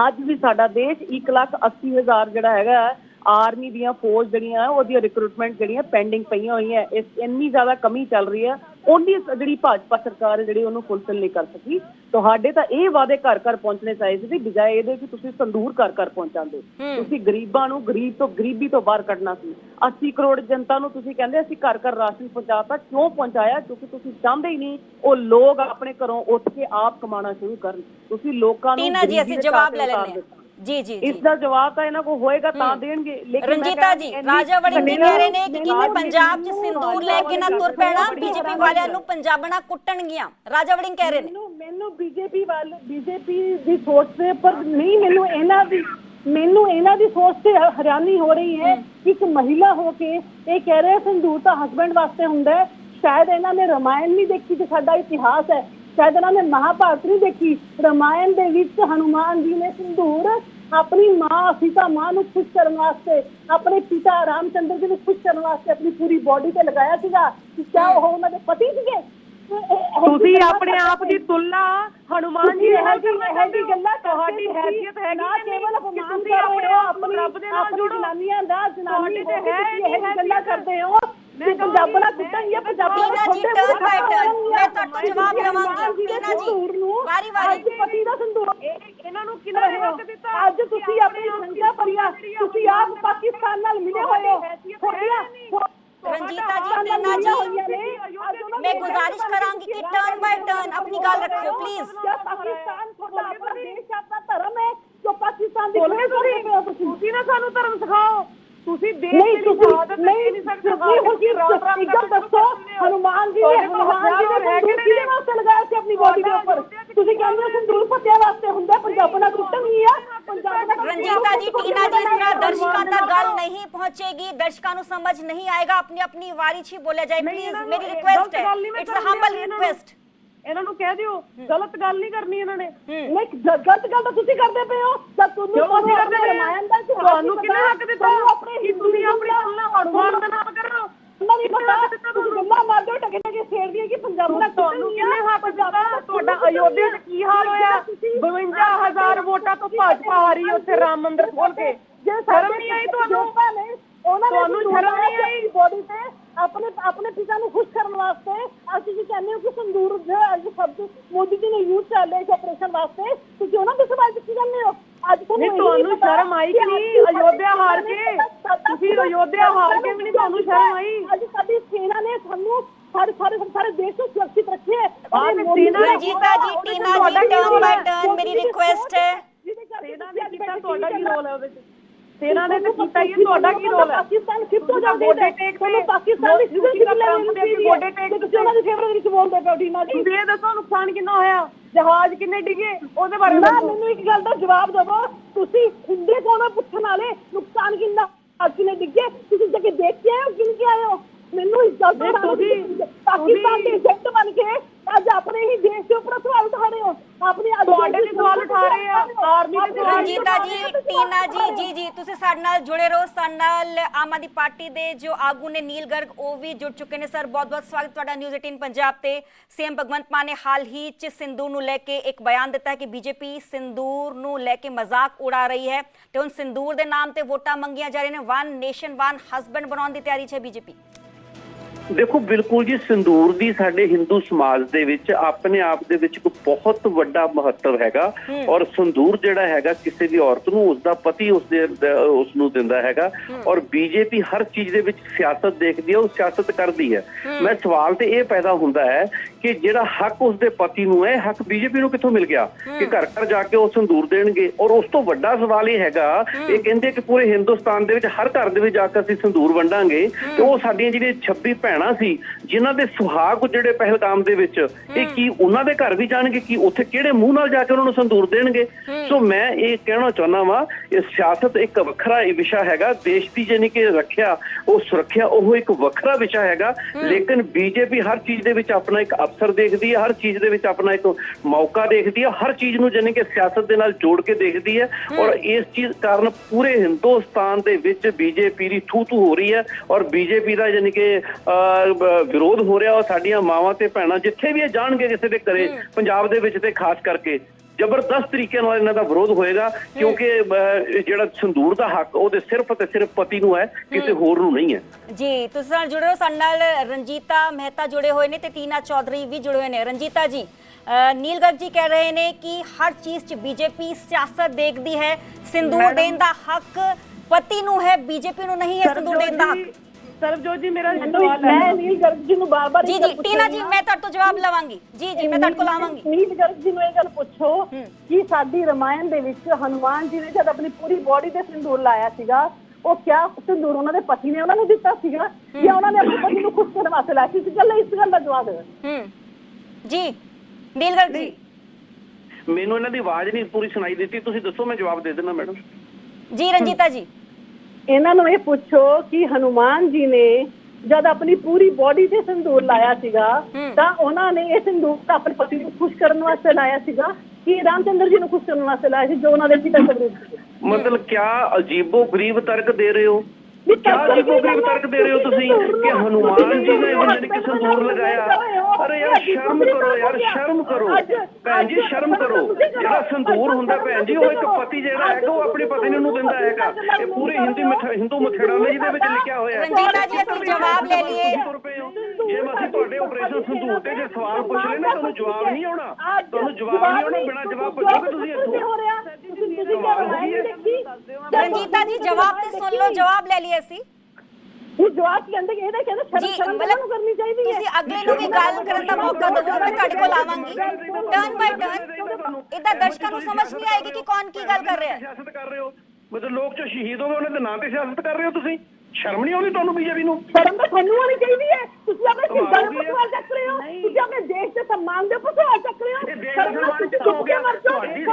ਅੱਜ ਵੀ ਸਾਡਾ ਦੇਸ਼ 1 ਲੱਖ 80 ਹਜ਼ਾਰ ਜਿਹੜਾ ਹੈਗਾ ਆਰਮੀ ਦੀਆਂ ਫੌਜ ਜਿਹੜੀਆਂ ਉਹਦੀਆਂ ਰਿਕਰੂਟਮੈਂਟ ਜਿਹੜੀਆਂ ਪੈਂਡਿੰਗ ਪਈਆਂ ਹੋਈਆਂ ਇਸ ਇੰਨੀ ਜ਼ਿਆਦਾ ਕਮੀ ਚੱਲ ਰਹੀ ਹੈ। ਉਹਦੀ ਜਿਹੜੀ ਭਾਜਪਾ ਸਰਕਾਰ ਜਿਹੜੀ ਉਹਨੂੰ ਫੁੱਲਫਿਲ ਨਹੀਂ ਕਰ ਸਕੀ। ਤੁਹਾਡੇ ਤਾਂ ਇਹ ਵਾਅਦੇ ਘਰ ਘਰ ਪਹੁੰਚਣੇ ਚਾਹੀਦੇ ਸੀ ਬਜਾਏ ਇਹਦੇ ਕਿ ਤੁਸੀਂ ਸੰਦੂਰ ਘਰ ਘਰ ਪਹੁੰਚਾਉਂਦੇ ਤੁਸੀਂ ਗਰੀਬਾਂ ਨੂੰ ਗਰੀਬ ਤੋਂ ਗਰੀਬੀ ਤੋਂ ਬਾਹਰ ਕੱਢਣਾ ਸੀ। 80 ਕਰੋੜ ਜਨਤਾ ਨੂੰ ਤੁਸੀਂ ਕਹਿੰਦੇ ਅਸੀਂ ਘਰ ਘਰ ਰਾਸ਼ਨ ਪਹੁੰਚਾਤਾ ਕਿਉਂ ਪਹੁੰਚਾਇਆ? ਕਿਉਂਕਿ ਤੁਸੀਂ ਚਾਹੁੰਦੇ ਹੀ ਨਹੀਂ ਉਹ ਲੋਕ ਆਪਣੇ ਘਰੋਂ ਉੱਠ ਕੇ ਆਪ ਕਮਾਉਣਾ ਸ਼ੁਰੂ ਕਰਨ। ਤੁਸੀਂ ਲੋਕਾਂ ਨੂੰ ਜੀ ਅਸੀਂ ਜਵਾਬ ਲੈ। ਹਾਂ। ਜੀ ਜੀ ਇਸ ਦਾ ਜਵਾਬ ਤਾਂ ਇਹਨਾਂ ਕੋਲ ਹੋਏਗਾ ਤਾਂ ਦੇਣਗੇ ਲੇਕਿਨ ਰਣਜੀਤਾ ਜੀ ਰਾਜਾ ਵੜਿੰਗ ਜੀ ਕਹਿ ਰਹੇ ਨੇ ਕਿ ਕਿੰਨੇ ਮੈਨੂੰ- ਪੰਜਾਬ 'ਚ ਸਿੰਦੂਰ ਲੈ ਕੇ ਨਾ ਤੁਰ ਪੈਣਾ ਬੀਜੇਪੀ ਵਾਲਿਆਂ। ਨੂੰ ਪੰਜਾਬਣਾ ਕੁੱਟਣਗੀਆਂ। ਰਾਜਾ ਵੜਿੰਗ ਕਹਿ ਰਹੇ ਨੇ। ਮੈਨੂੰ ਮੈਨੂੰ ਬੀਜੇਪੀ ਵਾਲੇ ਬੀਜੇਪੀ ਦੀ ਸੋਚ ਤੇ ਪਰ ਨਹੀਂ ਮੈਨੂੰ ਇਹਨਾਂ ਦੀ ਮੈਨੂੰ ਇਹਨਾਂ ਦੀ ਸੋਚ ਤੇ ਹੈਰਾਨੀ ਹੋ ਰਹੀ ਹੈ ਕਿ ਇੱਕ ਮਹਿਲਾ ਹੋ ਕੇ ਇਹ ਕਹਿ ਰਹੇ ਸੰਦੂਰ ਤਾਂ ਹਸਬੰਡ ਵਾਸਤੇ ਹੁੰਦਾ ਹੈ। ਸ਼ਾਇਦ ਇਹਨਾਂ ਨੇ ਰਮਾਇਣ ਨਹੀਂ ਦੇਖੀ ਤੇ ਸਾਡਾ ਇਤਿਹਾਸ ਹੈ। ਸ਼ਾਇਦ ਇਹਨਾਂ ਨੇ ਮਹਾਭਾਰਤ ਨਹੀਂ ਦੇਖੀ ਰਮਾਇਣ ਦੇ ਵਿੱਚ ਹਨੂਮਾਨ ਜੀ ਨੇ ਸੰਦੂਰ ਆਪਣੀ ਮਾਂ ਸੀਤਾ ਮਾਂ ਨੂੰ ਖੁਸ਼ ਕਰਨ ਵਾਸਤੇ ਆਪਣੇ ਪਿਤਾ ਰਾਮਚੰਦਰ ਜੀ ਨੂੰ ਖੁਸ਼ ਕਰਨ ਵਾਸਤੇ ਆਪਣੀ ਪੂਰੀ ਬਾਡੀ ਤੇ ਲਗਾਇਆ ਸੀਗਾ ਕਿ ਕਿਆ ਉਹ ਉਹਨਾਂ ਦੇ ਪਤੀ ਸੀਗੇ ਤੁਸੀਂ ਆਪਣੇ ਆਪ ਦੀ ਤੁਲਨਾ ਹਨੂਮਾਨ ਜੀ ਨਾਲ ਕਰਨਾ ਚਾਹੁੰਦੇ ਹੋ। ਗੱਲਾਂ ਤੁਹਾਡੀ ਹੈਸੀਅਤ ਹੈਗੀ ਨਾ ਕੇਵਲ ਤੁਸੀਂ ਕਰ ਆਪਣੇ ਹੋ ਆਪ ਨੂੰ ਆਪਣੀ ਰੱਬ ਦੇ ਨਾਲ ਜੋੜੋ। ਜਨਾਨੀਆਂ ਦਾ ਜਨਾਨੀ ਤੇ ਹੋ ਹੈ ਇਹੋ ਗੱਲਾਂ। ਕਰਦੇ ਹੋ ਮੈਂ ਪੰਜਾਬਣ ਦਾ ਕੁੱਟਾਂਗੀ ਪੰਜਾਬੀ ਦਾ ਛੋਟੇ ਮੂੰਹ ਮੈਂ ਤੁਹਾਡਾ ਜਵਾਬ ਲਵਾਂਗੀ। ਨਾ ਜੀ। ਵਾਰੀ ਵਾਰੀ। ਪਤੀ ਦਾ ਸੰਦੂਰ ਇਹਨਾਂ ਨੂੰ ਕਿਹਨਾਂ ਨੇ ਹੱਕ ਦਿੱਤਾ? ਅੱਜ ਤੁਸੀਂ ਆਪਣੀ ਸੰਖਿਆ ਭਰੀਆ ਤੁਸੀਂ ਆਪ ਪਾਕਿਸਤਾਨ ਨਾਲ ਮਿਲੇ ਹੋਏ ਹੋ। ਥੋੜੀਆਂ ਰਣਜੀਤਾ ਜੀ ਪ੍ਰੀਨਾ ਜੀ? ਮੈਂ ਗੁਜ਼ਾਰਿਸ਼ ਕਰਾਂਗੀ ਕਿ ਟਰਨ ਬਾਈ ਟਰਨ ਆਪਣੀ ਗੱਲ ਰੱਖੋ ਪਲੀਜ਼ ਪਾਕਿਸਤਾਨ ਤੁਹਾਡਾ ਆਪਣਾ ਦੇਸ਼ ਆਪਣਾ ਧਰਮ ਹੈ ਜੋ ਪਾਕਿਸਤਾਨ ਦੀ ਤੁਸੀਂ ਨਾ ਸਾਨੂੰ ਧਰਮ ਸਿਖਾਓ। ਤੁਸੀਂ ਦੇਸ਼ ਨਹੀਂ ਦੀ ਤੁਸੀਂ ਸ਼ਹਾਦਤ ਨਹੀਂ ਨਹੀਂ ਸਕਦੇ ਤੁਸੀਂ ਹੁਣ ਕੀ ਇੱਕ ਗੱਲ ਦੱਸੋ ਹਨੂਮਾਨ ਜੀ ਨੇ ਹਨੂਮਾਨ ਜੀ ਨੇ ਸੰਦੂਰ ਕਿਹਦੇ ਵਾਸਤੇ ਲਗਾਇਆ ਸੀ ਆਪਣੀ ਬੋਡੀ ਦੇ ਉੱਪਰ ਤੁਸੀਂ ਕਹਿੰਦੇ ਹੋ ਸੰਦੂਰ ਪੱਤਿਆਂ ਵਾਸਤੇ ਹੁੰਦਾ ਪੰਜਾਬ ਨਾਲ ਕੁੱਟਣਗੀ ਆ ਪੰਜਾਬ ਨਾਲ ਰਣਜੀਤਾ ਜੀ ਟੀਨਾ ਜੀ ਇਸ ਤਰ੍ਹਾਂ ਦਰਸ਼ਕਾਂ ਤੱਕ ਗੱਲ ਨਹੀਂ ਪਹੁੰਚੇਗੀ ਦਰਸ਼ਕਾਂ ਨੂੰ ਸਮਝ ਨਹੀਂ ਆਏਗਾ ਆਪਣੀ ਆਪਣੀ ਵਾਰੀ 'ਚ ਹੀ ਬੋਲਿਆ ਜਾਏ ਪਲੀਜ਼ ਮੇਰੀ ਰਿਕੁਐਸਟ ਹੈ ਇਟਸ ਅ ਹੰਬਲ ਰਿਕੁਐਸਟ ਇਹਨਾਂ ਨੂੰ ਕਹਿ ਦਿਓ ਗਲਤ ਗੱਲ ਨਹੀਂ ਕਰਨੀ ਇਹਨਾਂ ਨੇ। ਨਹੀਂ ਗਲਤ ਗੱਲ ਤਾਂ ਤੁਸੀਂ ਕਰਦੇ ਪਏ ਹੋ। ਜਦ ਤੁਹਾਨੂੰ ਅਸੀਂ ਕਰਦੇ ਪਏ ਹਾਂ? ਰਮਾਇਣ ਦਾ ਇਤਿਹਾਸ ਤੁਹਾਨੂੰ ਕਿਹਨੇ ਹੱਕ ਦਿੱਤਾ? ਆਪਣੇ ਕਿ ਤੁਸੀਂ ਆਪਣੀ ਤੁਲਨਾ ਹਨੂਮਾਨ ਦਾ ਨਾਮ ਕਰੋ। ਉਹਨਾਂ ਦੀ ਪਤਾ ਤੁਸੀਂ ਗੱਲਾਂ ਮਾਰਦੇ ਟਕੇ ਟਕੇ ਛੇੜਦੀ ਹੈ ਕਿ ਪੰਜਾਬ ਨਾਲ ਤੁਹਾਨੂੰ ਕਿੰਨੇ ਹੱਕ ਦਿੱਤਾ? ਤੁਹਾਡਾ ਅਯੋਧਿਆ 'ਚ ਕੀ ਹਾਲ ਹੋਇਆ? 52000 ਵੋਟਾਂ ਤੋਂ ਭਾਜਪਾ ਹਾਰੀ ਉੱਥੇ ਰਾਮ ਮੰਦਿਰ ਖੋਲ ਕੇ। ਸ਼ਰਮ ਨਹੀਂ ਆਈ ਤੁਹਾਨੂੰ? ਉਹਨਾਂ ਨੇ ਤੁਹਾਨੂੰ ਸ਼ਰਮ ਨਹੀਂ ਆਈ? ਬੋਡੀ ਤੇ ਆਪਣੇ ਆਪਣੇ ਪਿਤਾ ਨੂੰ ਖੁਸ਼ ਕਰਨ ਵਾਸਤੇ ਅਸੀਂ ਜੀ ਕਹਿੰਦੇ ਹਾਂ ਕਿ ਸੰਦੂਰ ਜੋ ਅੱਜ ਸ਼ਬਦ ਮੋਦੀ ਜੀ ਨੇ ਯੂਜ਼ ਕਰ ਲਿਆ ਇਸ ਆਪਰੇਸ਼ਨ ਵਾਸਤੇ। ਤੁਸੀਂ ਉਹਨਾਂ ਦੇ ਸਵਾਲ ਕੀ ਕਹਿੰਦੇ ਹੋ? ਅੱਜ ਤੁਹਾਨੂੰ ਤੁਹਾਨੂੰ ਸ਼ਰਮ ਆਈ ਕਿ ਨਹੀਂ? ਅਯੋਧਿਆ ਹਾਰ ਕੇ? ਤੁਸੀਂ ਅਯੋਧਿਆ ਹਾਰ ਕੇ ਵੀ ਨਹੀਂ ਤੁਹਾਨੂੰ ਸ਼ਰਮ ਆਈ? ਅੱਜ ਸਾਡੀ ਸੈਨਾ ਨੇ ਸਾਨੂੰ ਸਾਰੇ ਸਾਰੇ ਸਾਰੇ ਦੇਸ਼ ਨੂੰ ਸੁਰੱਖਿਤ ਰੱਖਿਆ ਔਰ ਸੈਨਾ ਜੀ Ranjita ji Tina ji turn by turn ਮੇਰੀ ਰਿਕੁਐਸਟ ਹੈ। ਸੇਨਾ ਨੇ ਕੀਤਾ ਤੁਹਾਡਾ ਕੀ ਰੋਲ ਹੈ ਉਹਦੇ ਚ ਸੇਨਾ ਨੇ ਤਾਂ ਕੀਤਾ ਹੀ ਹੈ, ਤੁਹਾਡਾ ਕੀ ਰੋਲ ਹੈ? ਪਾਕਿਸਤਾਨ ਸ਼ਿਫਟ ਹੋ ਤੁਸੀਂ ਜਾਂਦੇ ਗੋਡੇ ਨੇ? ਟੇਕ ਤੁਹਾਨੂੰ ਤੇ ਪਾਕਿਸਤਾਨ ਦੀ ਤੁਸੀਂ ਸਿੱਧੀ ਲੈ ਟਰੰਪ ਦੇ ਅੱਗੇ ਗੋਡੇ ਟੇਕ ਤੁਸੀਂ ਉਹਨਾਂ ਦੇ ਫੇਵਰ ਵਿੱਚ ਬੋਲਦੇ ਪਏ ਹੋ ਟੀਨਾ ਜੀ। ਤੁਸੀਂ ਇਹ ਦੱਸੋ ਨੁਕਸਾਨ ਕਿੰਨਾ ਹੋਇਆ? ਜਹਾਜ਼ ਕਿੰਨੇ ਡਿੱਗੇ? ਉਹਦੇ ਬਾਰੇ ਨਾ ਦੱਸੋ। ਮੈਨੂੰ ਇੱਕ ਗੱਲ ਦਾ ਜਵਾਬ ਦਿਓ ਤੁਸੀਂ ਹਿੰਦੇ ਕੋਲੋਂ ਪੁੱਛਣ ਵਾਲੇ ਨੁਕਸਾਨ ਕਿੰਨਾ? ਕਿੰਨੇ ਡਿੱਗੇ? ਤੁਸੀਂ ਜਾ ਕੇ ਦੇਖ ਕੇ ਆਏ ਹੋ ਕਿੰਨ ਕੇ ਆਏ ਹੋ? ਮੈਨੂੰ ਇਸ ਗੱਲ ਦਾ ਤੁਸੀਂ- ਪਾਕਿਸਤਾਨ ਦੇ ਏਜੰਟ ਬਣ ਕੇ ਅੱਜ ਆਪਣੇ ਹੀ ਦੇਸ਼ ਦੇ ਉੱਪਰ ਸਵਾਲ ਉਠਾ ਰਹੇ ਹੋ। ਆਪਣੀ ਤੁਹਾਡੇ ਤੇ ਸਵਾਲ ਉਠਾ ਰਹੇ ਆ, ਆਰਮੀ ਸਵਾਲ ਰਣਜੀਤਾ ਜੀ ਟੀਨਾ ਜੀ ਜੀ ਜੀ ਤੁਸੀਂ ਸਾਡੇ ਨਾਲ ਜੁੜੇ ਰਹੋ। ਸਾਡੇ ਨਾਲ ਆਮ ਆਦਮੀ ਪਾਰਟੀ ਦੇ ਜੋ ਆਗੂ ਨੇ ਨੀਲ ਗਰਗ ਉਹ ਵੀ ਜੁੜ ਚੁੱਕੇ ਨੇ। ਸਰ ਬਹੁਤ ਬਹੁਤ ਸਵਾਗਤ ਤੁਹਾਡਾ ਨਿਊਜ਼ 18 ਪੰਜਾਬ ਤੇ। ਸੀਐਮ ਭਗਵੰਤ ਮਾਨ ਨੇ ਹਾਲ ਹੀ ਚ ਸਿੰਦੂਰ ਨੂੰ ਲੈ ਕੇ ਇੱਕ ਬਿਆਨ ਦਿੱਤਾ ਕਿ ਬੀਜੇਪੀ ਸਿੰਦੂਰ ਨੂੰ ਲੈ ਕੇ ਮਜ਼ਾਕ ਉਡਾ ਰਹੀ ਹੈ ਤੇ ਹੁਣ ਸਿੰਦੂਰ ਦੇ ਨਾਮ ਤੇ ਵੋਟਾਂ ਮੰਗੀਆਂ ਜਾ ਰਹੀਆਂ ਨੇ। ਵਨ ਨੇਸ਼ਨ ਵਨ ਹਸਬੈਂਡ ਬਣਾਉਣ ਦੀ ਤਿਆਰੀ 'ਚ ਹੈ ਬੀਜੇਪੀ। ਦੇਖੋ ਬਿਲਕੁਲ ਜੀ ਸੰਦੂਰ ਦੀ ਸਾਡੇ ਹਿੰਦੂ ਸਮਾਜ ਦੇ ਵਿੱਚ ਆਪਣੇ ਆਪ ਦੇ ਵਿੱਚ ਇੱਕ ਬਹੁਤ ਵੱਡਾ ਮਹੱਤਵ ਹੈਗਾ ਔਰ ਸੰਦੂਰ ਜਿਹੜਾ ਹੈਗਾ ਕਿਸੇ ਵੀ ਔਰਤ ਨੂੰ ਉਸ ਦਾ ਪਤੀ ਉਸ ਦੇ ਉਸ ਨੂੰ ਦਿੰਦਾ ਹੈਗਾ ਔਰ ਬੀਜੇਪੀ ਹਰ ਚੀਜ਼ ਦੇ ਵਿੱਚ ਸਿਆਸਤ ਦੇਖਦੀ ਹੈ ਉਹ ਸਿਆਸਤ ਕਰਦੀ ਹੈ। ਮੈਂ ਸਵਾਲ ਤੇ ਇਹ ਪੈਦਾ ਹੁੰਦਾ ਹੈ ਕਿ ਜਿਹੜਾ ਹੱਕ ਉਸ ਦੇ ਪਤੀ ਨੂੰ ਹੈ ਹੱਕ ਬੀਜੇਪੀ ਨੂੰ ਕਿੱਥੋਂ ਮਿਲ ਗਿਆ? ਕਿ ਘਰ ਘਰ ਜਾ ਕੇ ਉਹ ਸੰਦੂਰ ਦੇਣਗੇ? ਔਰ ਉਸ ਤੋਂ ਵੱਡਾ ਸਵਾਲ ਇਹ ਹੈਗਾ ਇਹ ਕਹਿੰਦੇ ਕਿ ਪੂਰੇ ਹਿੰਦੁਸਤਾਨ ਦੇ ਵਿੱਚ ਹਰ ਘਰ ਦੇ ਵਿੱਚ ਜਾ ਕੇ ਅਸੀਂ ਸੰਦੂਰ ਵੰਡਾਂਗੇ ਤੇ ਉਹ ਸਾਡੀਆਂ ਜਿਹੜੀਆਂ 26 ਭੈਣਾਂ ਸੀ ਜਿਨ੍ਹਾਂ ਦੇ ਸੁਹਾਗ ਜਿਹੜੇ ਪਹਿਲਗਾਮ ਦੇ ਵਿੱਚ ਇਹ ਕੀ ਉਹਨਾਂ ਦੇ ਘਰ ਵੀ ਜਾਣਗੇ ਕਿ ਉੱਥੇ ਕਿਹੜੇ ਮੂੰਹ ਨਾਲ ਜਾ ਕੇ ਉਹਨਾਂ ਨੂੰ ਸੰਦੂਰ ਦੇਣਗੇ? ਸੋ ਮੈਂ ਇਹ ਕਹਿਣਾ ਚਾਹੁੰਦਾ ਵਾਂ ਇਹ ਸਿਆਸਤ ਇੱਕ ਵੱਖਰਾ ਇਹ ਵਿਸ਼ਾ ਹੈਗਾ ਦੇਸ਼ ਦੀ ਜਾਨੀ ਕਿ ਰੱਖਿਆ ਉਹ ਸੁਰੱਖਿਆ ਉਹ ਇੱਕ ਵੱਖਰਾ ਵਿਸ਼ਾ ਹੈਗਾ। ਲੇਕਿਨ ਬੀਜੇਪੀ ਹਰ ਚੀਜ਼ ਦੇ ਵਿੱਚ ਆਪਣਾ ਇੱਕ ਅਫਸਰ ਦੇਖਦੀ ਹੈ ਹਰ ਚੀਜ਼ ਦੇ ਵਿੱਚ ਆਪਣਾ ਇੱਕ ਮੌਕਾ ਦੇਖਦੀ ਹੈ ਹਰ ਚੀਜ਼ ਨੂੰ ਜਾਨੀ ਕਿ ਸਿਆਸਤ ਦੇ ਨਾਲ ਜੋੜ ਕੇ ਦੇਖਦੀ ਹੈ। ਔਰ ਇਸ ਚੀਜ਼ ਕਾਰਨ ਪੂਰੇ ਹਿੰਦੁਸਤਾਨ ਦੇ ਵਿੱਚ ਬੀਜੇਪੀ ਦੀ ਥੂ ਥੂ ਹੋ ਰਹੀ ਹੈ ਔਰ ਬੀਜੇਪੀ ਦਾ ਜਾਨੀ ਕਿ ਵਿਰੋਧ ਹੋ ਰਿਹਾ ਔਰ ਸਾਡੀਆਂ ਮਾਵਾਂ ਤੇ ਭੈਣਾਂ ਜਿੱਥੇ ਵੀ ਇਹ ਜਾਣਗੇ ਕਿਸੇ ਦੇ ਘਰੇ ਪੰਜਾਬ ਦੇ ਵਿੱਚ ਤੇ ਖਾਸ ਕਰਕੇ ਜ਼ਬਰਦਸਤ ਤਰੀਕੇ ਨਾਲ ਇਹਨਾਂ ਦਾ ਵਿਰੋਧ ਹੋਏਗਾ ਕਿਉਂਕਿ ਜਿਹੜਾ ਸੰਦੂਰ ਦਾ ਹੱਕ ਉਹਦੇ ਸਿਰਫ ਤੇ ਸਿਰਫ ਪਤੀ ਨੂੰ ਹੈ ਕਿਸੇ ਹੋਰ ਨੂੰ ਨਹੀਂ ਹੈ। ਜੀ ਤੁਸੀਂ ਨਾਲ ਜੁੜੇ ਰਹੋ ਸਾਡੇ ਨਾਲ ਰਣਜੀਤਾ ਮਹਿਤਾ ਜੁੜੇ ਹੋਏ ਨੇ ਤੇ ਟੀਨਾ ਚੌਧਰੀ ਵੀ ਜੁੜੇ ਹੋਏ ਨੇ। ਰਣਜੀਤਾ ਜੀ ਨੀਲ ਗਰਗ ਜੀ ਕਹਿ ਰਹੇ ਨੇ ਕਿ ਹਰ ਚੀਜ਼ 'ਚ ਬੀਜੇਪੀ ਸਿਆਸਤ ਦੇਖਦੀ ਹੈ ਸਿੰਦੂਰ ਦੇਣ ਦਾ ਹੱਕ ਪਤੀ ਨੂੰ ਹੈ ਬੀਜੇਪੀ ਨੂੰ ਨਹੀਂ ਹੈ ਸਿੰਦੂਰ ਦੇਣ ਦਾ ਹੱਕ। ਸਰਬਜੋਤ ਜੀ ਮੇਰਾ ਮੈਨੂੰ ਸਵਾਲ ਹੈ। ਮੈਂ ਨੀਲ ਗਰਗ ਜੀ ਨੂੰ ਬਾਰ-ਬਾਰ ਜੀ ਜੀ ਟੀਨਾ ਜੀ ਮੈਂ ਤੁਹਾਡੇ ਤੋਂ ਜਵਾਬ ਲਵਾਂਗੀ। ਜੀ ਜੀ ਮੈਂ ਤੁਹਾਡੇ ਕੋਲ ਆਵਾਂਗੀ। ਨੀਲ ਗਰਗ ਜੀ ਨੂੰ ਇਹ ਗੱਲ ਪੁੱਛੋ ਕਿ ਸਾਡੀ ਰਮਾਇਣ ਦੇ ਵਿੱਚ ਹਨੂਮਾਨ ਜੀ ਨੇ ਜਦ ਆਪਣੀ ਪੂਰੀ ਬੋਡੀ ਤੇ ਸਿੰਦੂਰ ਲਾਇਆ ਸੀਗਾ ਉਹ ਕਿਆ ਸਿੰਦੂਰ ਉਹਨਾਂ ਦੇ ਪਤੀ ਨੇ ਉਹਨਾਂ ਨੂੰ ਦਿੱਤਾ ਸੀਗਾ ਜਾਂ ਉਹਨਾਂ ਨੇ ਆਪਣੇ ਪਤੀ ਨੂੰ ਖੁਸ਼ ਕਰਨ ਵਾਸਤੇ ਲਾਇਆ ਸੀ? ਇਸ ਗੱਲ ਇਸ ਗੱਲ ਦਾ ਜਵਾਬ ਹੂੰ। ਜੀ ਨੀਲ ਗਰਗ ਜੀ। ਮੈਨੂੰ ਇਹਨਾਂ ਦੀ ਆਵਾਜ਼ ਨਹੀਂ ਪੂਰੀ ਸੁਣਾਈ ਦਿੱਤੀ। ਤੁਸੀਂ ਦੱਸੋ ਮੈਂ ਜਵਾਬ ਦੇ ਦਿੰਦਾ ਮੈਡਮ। ਜੀ ਰਣਜੀਤਾ ਜੀ। ਇਹਨਾਂ ਨੂੰ ਇਹ ਪੁੱਛੋ ਕਿ ਹਨੂਮਾਨ ਜੀ ਨੇ ਜਦ ਆਪਣੀ ਪੂਰੀ ਬੋਡੀ ਤੇ ਸਿੰਦੂਰ ਲਾਇਆ ਸੀਗਾ ਤਾਂ ਉਹਨਾਂ ਨੇ ਇਹ ਸਿੰਦੂਰ ਆਪਣੇ ਪਤੀ ਨੂੰ ਖੁਸ਼ ਕਰਨ ਵਾਸਤੇ ਲਾਇਆ ਸੀਗਾ ਕਿ ਰਾਮਚੰਦਰ ਜੀ ਨੂੰ ਖੁਸ਼ ਕਰਨ ਵਾਸਤੇ ਲਾਇਆ ਸੀ ਜੋ ਉਹਨਾਂ ਦੇ ਪਿਤਾ ਸਰੂਪ ਸੀ ਮਤਲਬ ਕਿਆ ਅਜੀਬੋ ਗਰੀਬ ਤਰਕ ਦੇ ਰਹੇ ਹੋ? ਕਿਆ ਤਰਕ ਅਜੀਬੋ ਕੀ ਗਰੀਬ ਕਰਨਾ? ਤਰਕ ਦੇ ਰਹੇ ਹੋ ਤੁਸੀਂ? ਕਿ ਹਨੂਮਾਨ ਜੀ ਨੇ ਬੰਦੇ ਕਿ ਸੰਦੂਰ ਲਗਾਇਆ। ਅਰੇ ਯਾਰ ਸ਼ਰਮ ਕਰੋ ਯਾਰ ਸ਼ਰਮ ਕਰੋ। ਭੈਣ ਜੀ ਸ਼ਰਮ ਕਰੋ। ਜਿਹੜਾ ਸੰਦੂਰ ਹੁੰਦਾ ਭੈਣ ਜੀ ਉਹ ਇੱਕ ਪਤੀ ਜਿਹੜਾ ਹੈਗਾ ਉਹ ਆਪਣੀ ਪਤਨੀ ਨੂੰ ਦਿੰਦਾ ਹੈਗਾ। ਇਹ ਪੂਰੇ ਹਿੰਦੂ ਹਿੰਦੂ ਮਥੇੜਾ ਜਿਹਦੇ ਵਿੱਚ ਲਿਖਿਆ ਹੋਇਆ ਹੈ। ਰਣਜੀਤਾ ਜੀ ਅਸੀਂ ਜਵਾਬ ਲੈ ਲਈਏ। ਜੇ ਅਸੀਂ ਤੁਹਾਡੇ ਆਪਰੇਸ਼ਨ ਸੰਦੂਰ ਤੇ ਜੇ ਸਵਾਲ ਪੁੱਛ ਨਾ ਤੁਹਾਨੂੰ ਜਵਾਬ ਨਹੀਂ ਆਉਣਾ। ਤੁਹਾਨੂੰ ਜਵਾਬ ਨਹੀਂ ਆਉਣਾ ਬਿਨਾਂ ਜਵਾਬ ਪੁੱਛੋਗੇ ਤੁਸੀਂ ਇੱਥੋਂ ਹੋ ਰਿਹਾ ਤੁਸੀਂ ਤੁਸੀਂ ਕਿਆ ਰਮਾਇਣ ਦੇਖੀ? ਰਣਜੀਤਾ ਜੀ ਜਵਾਬ ਤੇ ਸੁਣ ਲਓ ਜਵਾਬ ਲੈ ਲਈਏ ਅਸੀਂ। ਇਹ ਜਵਾਬ ਕੀ ਕਹਿੰਦੇ ਕਿ ਇਹਦੇ ਕਹਿੰਦੇ ਸ਼ਰਮ ਸ਼ਰਮ ਨੂੰ ਕਰਨੀ ਚਾਹੀਦੀ ਹੈ। ਤੁਸੀਂ ਅਗਲੇ ਨੂੰ ਵੀ ਗੱਲ ਕਰਨ ਦਾ ਮੌਕਾ ਦਿਓ ਮੈਂ ਤੁਹਾਡੇ ਕੋਲ ਆਵਾਂਗੀ। ਟਰਨ ਬਾਈ ਟਰਨ ਇਹਦਾ ਦਰਸ਼ਕਾਂ ਨੂੰ ਸਮਝ ਨਹੀਂ ਆਏਗੀ ਕਿ ਕੌਣ ਕੀ ਗੱਲ ਕਰ ਰਿਹਾ ਹੈ। ਸਿਆਸਤ ਕਰ ਰਹੇ ਹੋ। ਮਤਲਬ ਲੋਕ ਜੋ ਸ਼ਹੀਦ ਹੋ ਗਏ ਉਹਨਾਂ ਦੇ ਨਾਂ ਤੇ ਸਿਆਸਤ ਕਰ ਰਹੇ ਹੋ ਤੁਸੀਂ। ਸ਼ਰਮ ਨਹੀਂ ਆਉਂਦੀ ਤੁਹਾਨੂੰ ਬੀਜੇਪੀ ਨੂੰ? ਸ਼ਰਮ ਤਾਂ ਤੁਹਾਨੂੰ ਹੋਣੀ ਚਾਹੀਦੀ ਹੈ। ਤੁਸੀਂ ਆਪਣੇ ਦੀ ਹੈ। ਪਸਵਾਲ ਚੱਕ ਰਹੇ ਹੋ। ਤੁਸੀਂ ਆਪਣੇ ਦੇਸ਼ ਦੇ ସମ୍ਮਾਨ ਦੇ ਪਸਵਾਲ ਚੱਕ ਰਹੇ ਹੋ। ਸ਼ਰਮ ਨਾਲ ਤੁਸੀਂ ਚੁੱਕ ਮਰ ਜਾਓ। ਤੁਹਾਡੀ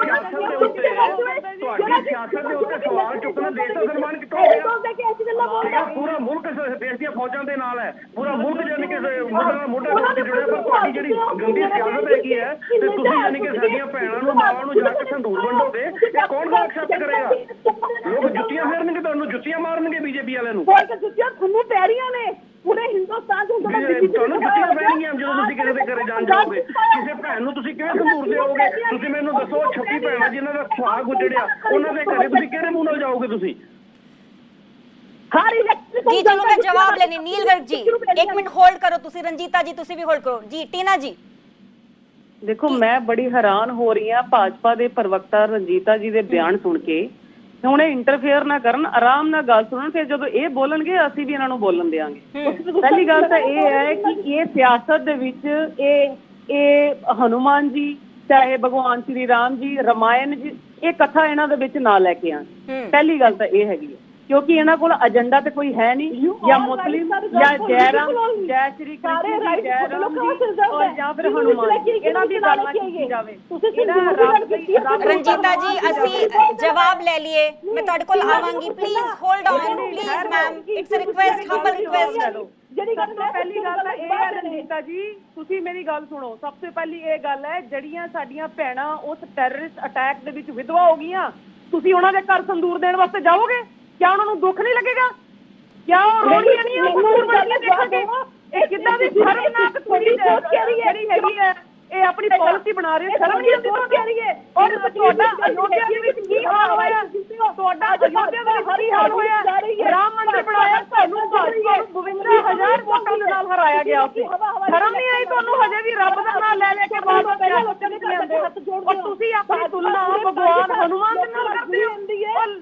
ਸਿਆਸਤ ਦੇ ਉੱਤੇ ਸਵਾਲ ਚੁੱਕਣਾ ਦੇਸ਼ ਦਾ ਸਨਮਾਨ ਕਿੱਥੋਂ ਹੋ ਇਹ ਗਿਆ? ਸੋਚ ਦੇ ਕੇ ਐਸੀ ਗੱਲਾਂ ਬੋਲਦੇ ਠੀਕ ਹੈ, ਪੂਰਾ ਮੁਲਕ ਦੇਸ਼ ਦੀਆਂ ਫੌਜਾਂ ਦੇ ਨਾਲ ਹੈ। ਪੂਰਾ ਮੁਲਕ ਜਾਨੀ ਕਿ ਮੋਢਾ ਨਾਲ ਮੋਢਾ ਜੁੜਿਆ ਪਰ ਤੁਹਾਡੀ ਜਿਹੜੀ ਗੰਦੀ ਸਿਆਸਤ ਹੈਗੀ ਹੈ ਤੇ ਤੁਸੀਂ ਜਾਨੀ ਕਿ ਸਾਡੀਆਂ ਭੈਣਾਂ ਨੂੰ ਮਾਵਾਂ ਨੂੰ ਜਾ ਕੇ ਸੰਦੂਰ ਵੰਡੋਗੇ ਇਹ ਕੌਣ ਕੌਣ ਐਕਸੈਪਟ ਕਰੇਗਾ? ਲੋਕ ਜੁੱਤੀਆਂ ਫੇਰਨਗੇ ਤੁਹਾਨੂੰ ਜੁੱਤੀਆਂ ਮਾਰਨਗੇ ਬੀਜੇਪੀ ਵਾਲਿਆਂ ਨੂੰ ਕੋਈ ਤਾਂ ਜੁੱਤੀਆਂ ਤੁਹਾਨੂੰ ਪੈ ਰਹੀਆਂ ਨੇ ਪੂਰੇ ਹਿੰਦੁਸਤਾਨ ਚ ਹੁਣ ਵੀ ਤੁਹਾਨੂੰ ਜੁੱਤੀਆਂ ਪੈਣਗੀਆਂ ਜਦੋਂ ਤੁਸੀਂ ਕਿਸੇ ਦੇ ਘਰੇ ਜਾਣ ਜਾਓਗੇ? ਕਿਸੇ ਭੈਣ ਨੂੰ ਤੁਸੀਂ ਕਿਵੇਂ ਸੰਦੂਰ ਦਿਓਗੇ ਤੁਸੀਂ ਮੈਨੂੰ ਦੱਸੋ 26 ਭੈਣਾਂ ਜਿਨ੍ਹਾਂ ਦਾ ਸੁਹਾਗ ਉਜੜਿਆ। ਉਹਨਾਂ ਦੇ ਘਰੇ ਤੁਸੀਂ ਕਿਹੜੇ ਮੂੰਹ ਨਾਲ ਜਾਓਗੇ ਤੁਸੀਂ? ਹਰ ਇਲੈਕਟ੍ਰਿਕ ਜੀ ਚਲੋ ਮੈਂ ਜਵਾਬ ਲੈਣੀ ਨੀਲ ਗਰਗ ਜੀ ਇੱਕ ਮਿੰਟ ਹੋਲਡ ਕਰੋ ਤੁਸੀਂ ਰਣਜੀਤਾ ਜੀ ਤੁਸੀਂ ਵੀ ਹੋਲਡ ਕਰੋ। ਜੀ ਟੀਨਾ ਜੀ। ਦੇਖੋ ਮੈਂ ਬੜੀ ਹੈਰਾਨ ਹੋ ਰਹੀ ਹਾਂ ਭਾਜਪਾ ਦੇ ਪ੍ਰਵਕਤਾ ਰਣਜੀਤਾ ਜੀ ਦੇ ਬਿਆਨ ਸੁਣ ਕੇ। ਹੁਣ ਇਹ ਇੰਟਰਫੇਅਰ ਨਾ ਕਰਨ ਆਰਾਮ ਨਾਲ ਗੱਲ ਸੁਣਨ ਫਿਰ ਜਦੋਂ ਇਹ ਬੋਲਣਗੇ ਅਸੀਂ ਵੀ ਇਹਨਾਂ ਨੂੰ ਬੋਲਣ ਦੇਵਾਂਗੇ ਪਹਿਲੀ ਗੱਲ ਤਾਂ ਇਹ ਹੈ ਕਿ ਇਹ ਸਿਆਸਤ ਦੇ ਵਿੱਚ ਇਹ ਇਹ ਹਨੂਮਾਨ ਜੀ ਚਾਹੇ ਭਗਵਾਨ ਸ਼੍ਰੀ ਰਾਮ ਜੀ ਰਮਾਇਣ ਜੀ ਇਹ ਕਥਾ ਇਹਨਾਂ ਦੇ ਵਿੱਚ ਨਾ ਲੈ ਕੇ ਆਣ। ਪਹਿਲੀ ਗੱਲ ਤਾਂ ਇਹ ਹੈਗੀ ਹੈ। ਕਿਉਂਕਿ ਇਹਨਾਂ ਕੋਲ ਏਜੰਡਾ ਤੇ ਕੋਈ ਹੈ ਨਹੀਂ ਜਾਂ ਮੁਸਲਿਮ ਜਾਂ for ਜੈ ਸ਼੍ਰੀ ਕ੍ਰਿਸ਼ਨ ਜੀ rights ਜੈ ਤੁਹਾਡੇ ਰਾਮ ਲੋਕਾਂ ਵਾਸਤੇ ਜੀ reserved ਔਰ। ਜਾਂ ਫਿਰ ਹਨੂਮਾਨ ਇਹਨਾਂ ਦੀ ਗੱਲ ਕੀਤੀ? ਜਾਵੇ। ਰਣਜੀਤਾ ਜੀ ਅਸੀਂ ਜਵਾਬ ਲੈ ਲਈਏ। ਮੈਂ ਤੁਹਾਡੇ ਕੋਲ ਆਵਾਂਗੀ। Please hold on please ma'am it's a request humble request ਜਿਹੜੀ ਗੱਲ ਤੋਂ ਪਹਿਲੀ ਗੱਲ ਇਹ ਹੈ ਰਣਜੀਤਾ ਜੀ ਤੁਸੀਂ ਮੇਰੀ ਗੱਲ ਸੁਣੋ। ਸਭ ਤੋਂ ਪਹਿਲੀ ਇਹ ਗੱਲ ਹੈ ਜਿਹੜੀਆਂ ਸਾਡੀਆਂ ਭੈਣਾਂ ਉਸ ਟੈਰਰਿਸਟ ਅਟੈਕ ਦੇ ਵਿੱਚ ਵਿਧਵਾ ਹੋ ਗਈਆਂ ਤੁਸੀਂ ਉਹਨਾਂ ਦੇ ਘਰ ਸੰਦੂਰ ਦੇਣ ਵਾਸਤੇ ਜਾਓਗੇ? ਕਿਆ ਉਹਨਾਂ ਨੂੰ ਦੁੱਖ ਨਹੀਂ ਲੱਗੇਗਾ? ਕਿਆ ਉਹ ਰੋਣੀਆਂ ਨਹੀਂ ਉਹ ਸੰਦੂਰ ਬਣ ਕੇ ਦੇਖਣਗੇ ਇਹ ਕਿੱਦਾਂ ਦੀ ਸ਼ਰਮਨਾਕ ਤੁਹਾਡੀ ਸੋਚ ਜਿਹੜੀ ਹੈਗੀ ਹੈ ਇਹ ਆਪਣੀ ਪਾਲਿਸੀ ਬਣਾ ਰਹੇ ਹੋ ਸ਼ਰਮ ਨਹੀਂ ਆਉਂਦੀ ਤੁਹਾਨੂੰ ਔਰ ਤੁਹਾਡਾ ਅਯੋਧਿਆ ਦੇ ਵਿੱਚ ਕੀ ਹਾਲ ਹੋਇਆ? ਤੁਹਾਡਾ ਅਯੋਧਿਆ ਦੇ ਕੀ ਹਾਲ ਹੋਇਆ? ਰਾਮ ਮੰਦਿਰ ਬਣਾਇਆ ਤੁਹਾਨੂੰ ਭਾਜਪਾ ਨੂੰ 52000 ਵੋਟਾਂ ਹਰਾਇਆ ਗਿਆ ਉੱਥੇ ਸ਼ਰਮ ਨਹੀਂ ਆਈ ਤੁਹਾਨੂੰ ਹਜੇ ਵੀ? ਰੱਬ ਦਾ ਨਾਮ ਲੈ ਲੈ ਕੇ ਬਾਰ ਬਾਰ ਸਿਆਸਤ ਚ ਨਿਕਲ ਜਾਂਦੇ ਹੋ ਔਰ ਤੁਸੀਂ ਆਪਣੀ ਤੁਲਨਾ ਭਗਵਾਨ ਹਨੂਮਾਨ ਦੇ ਨਾਲ ਕਰਦੇ ਹੋ।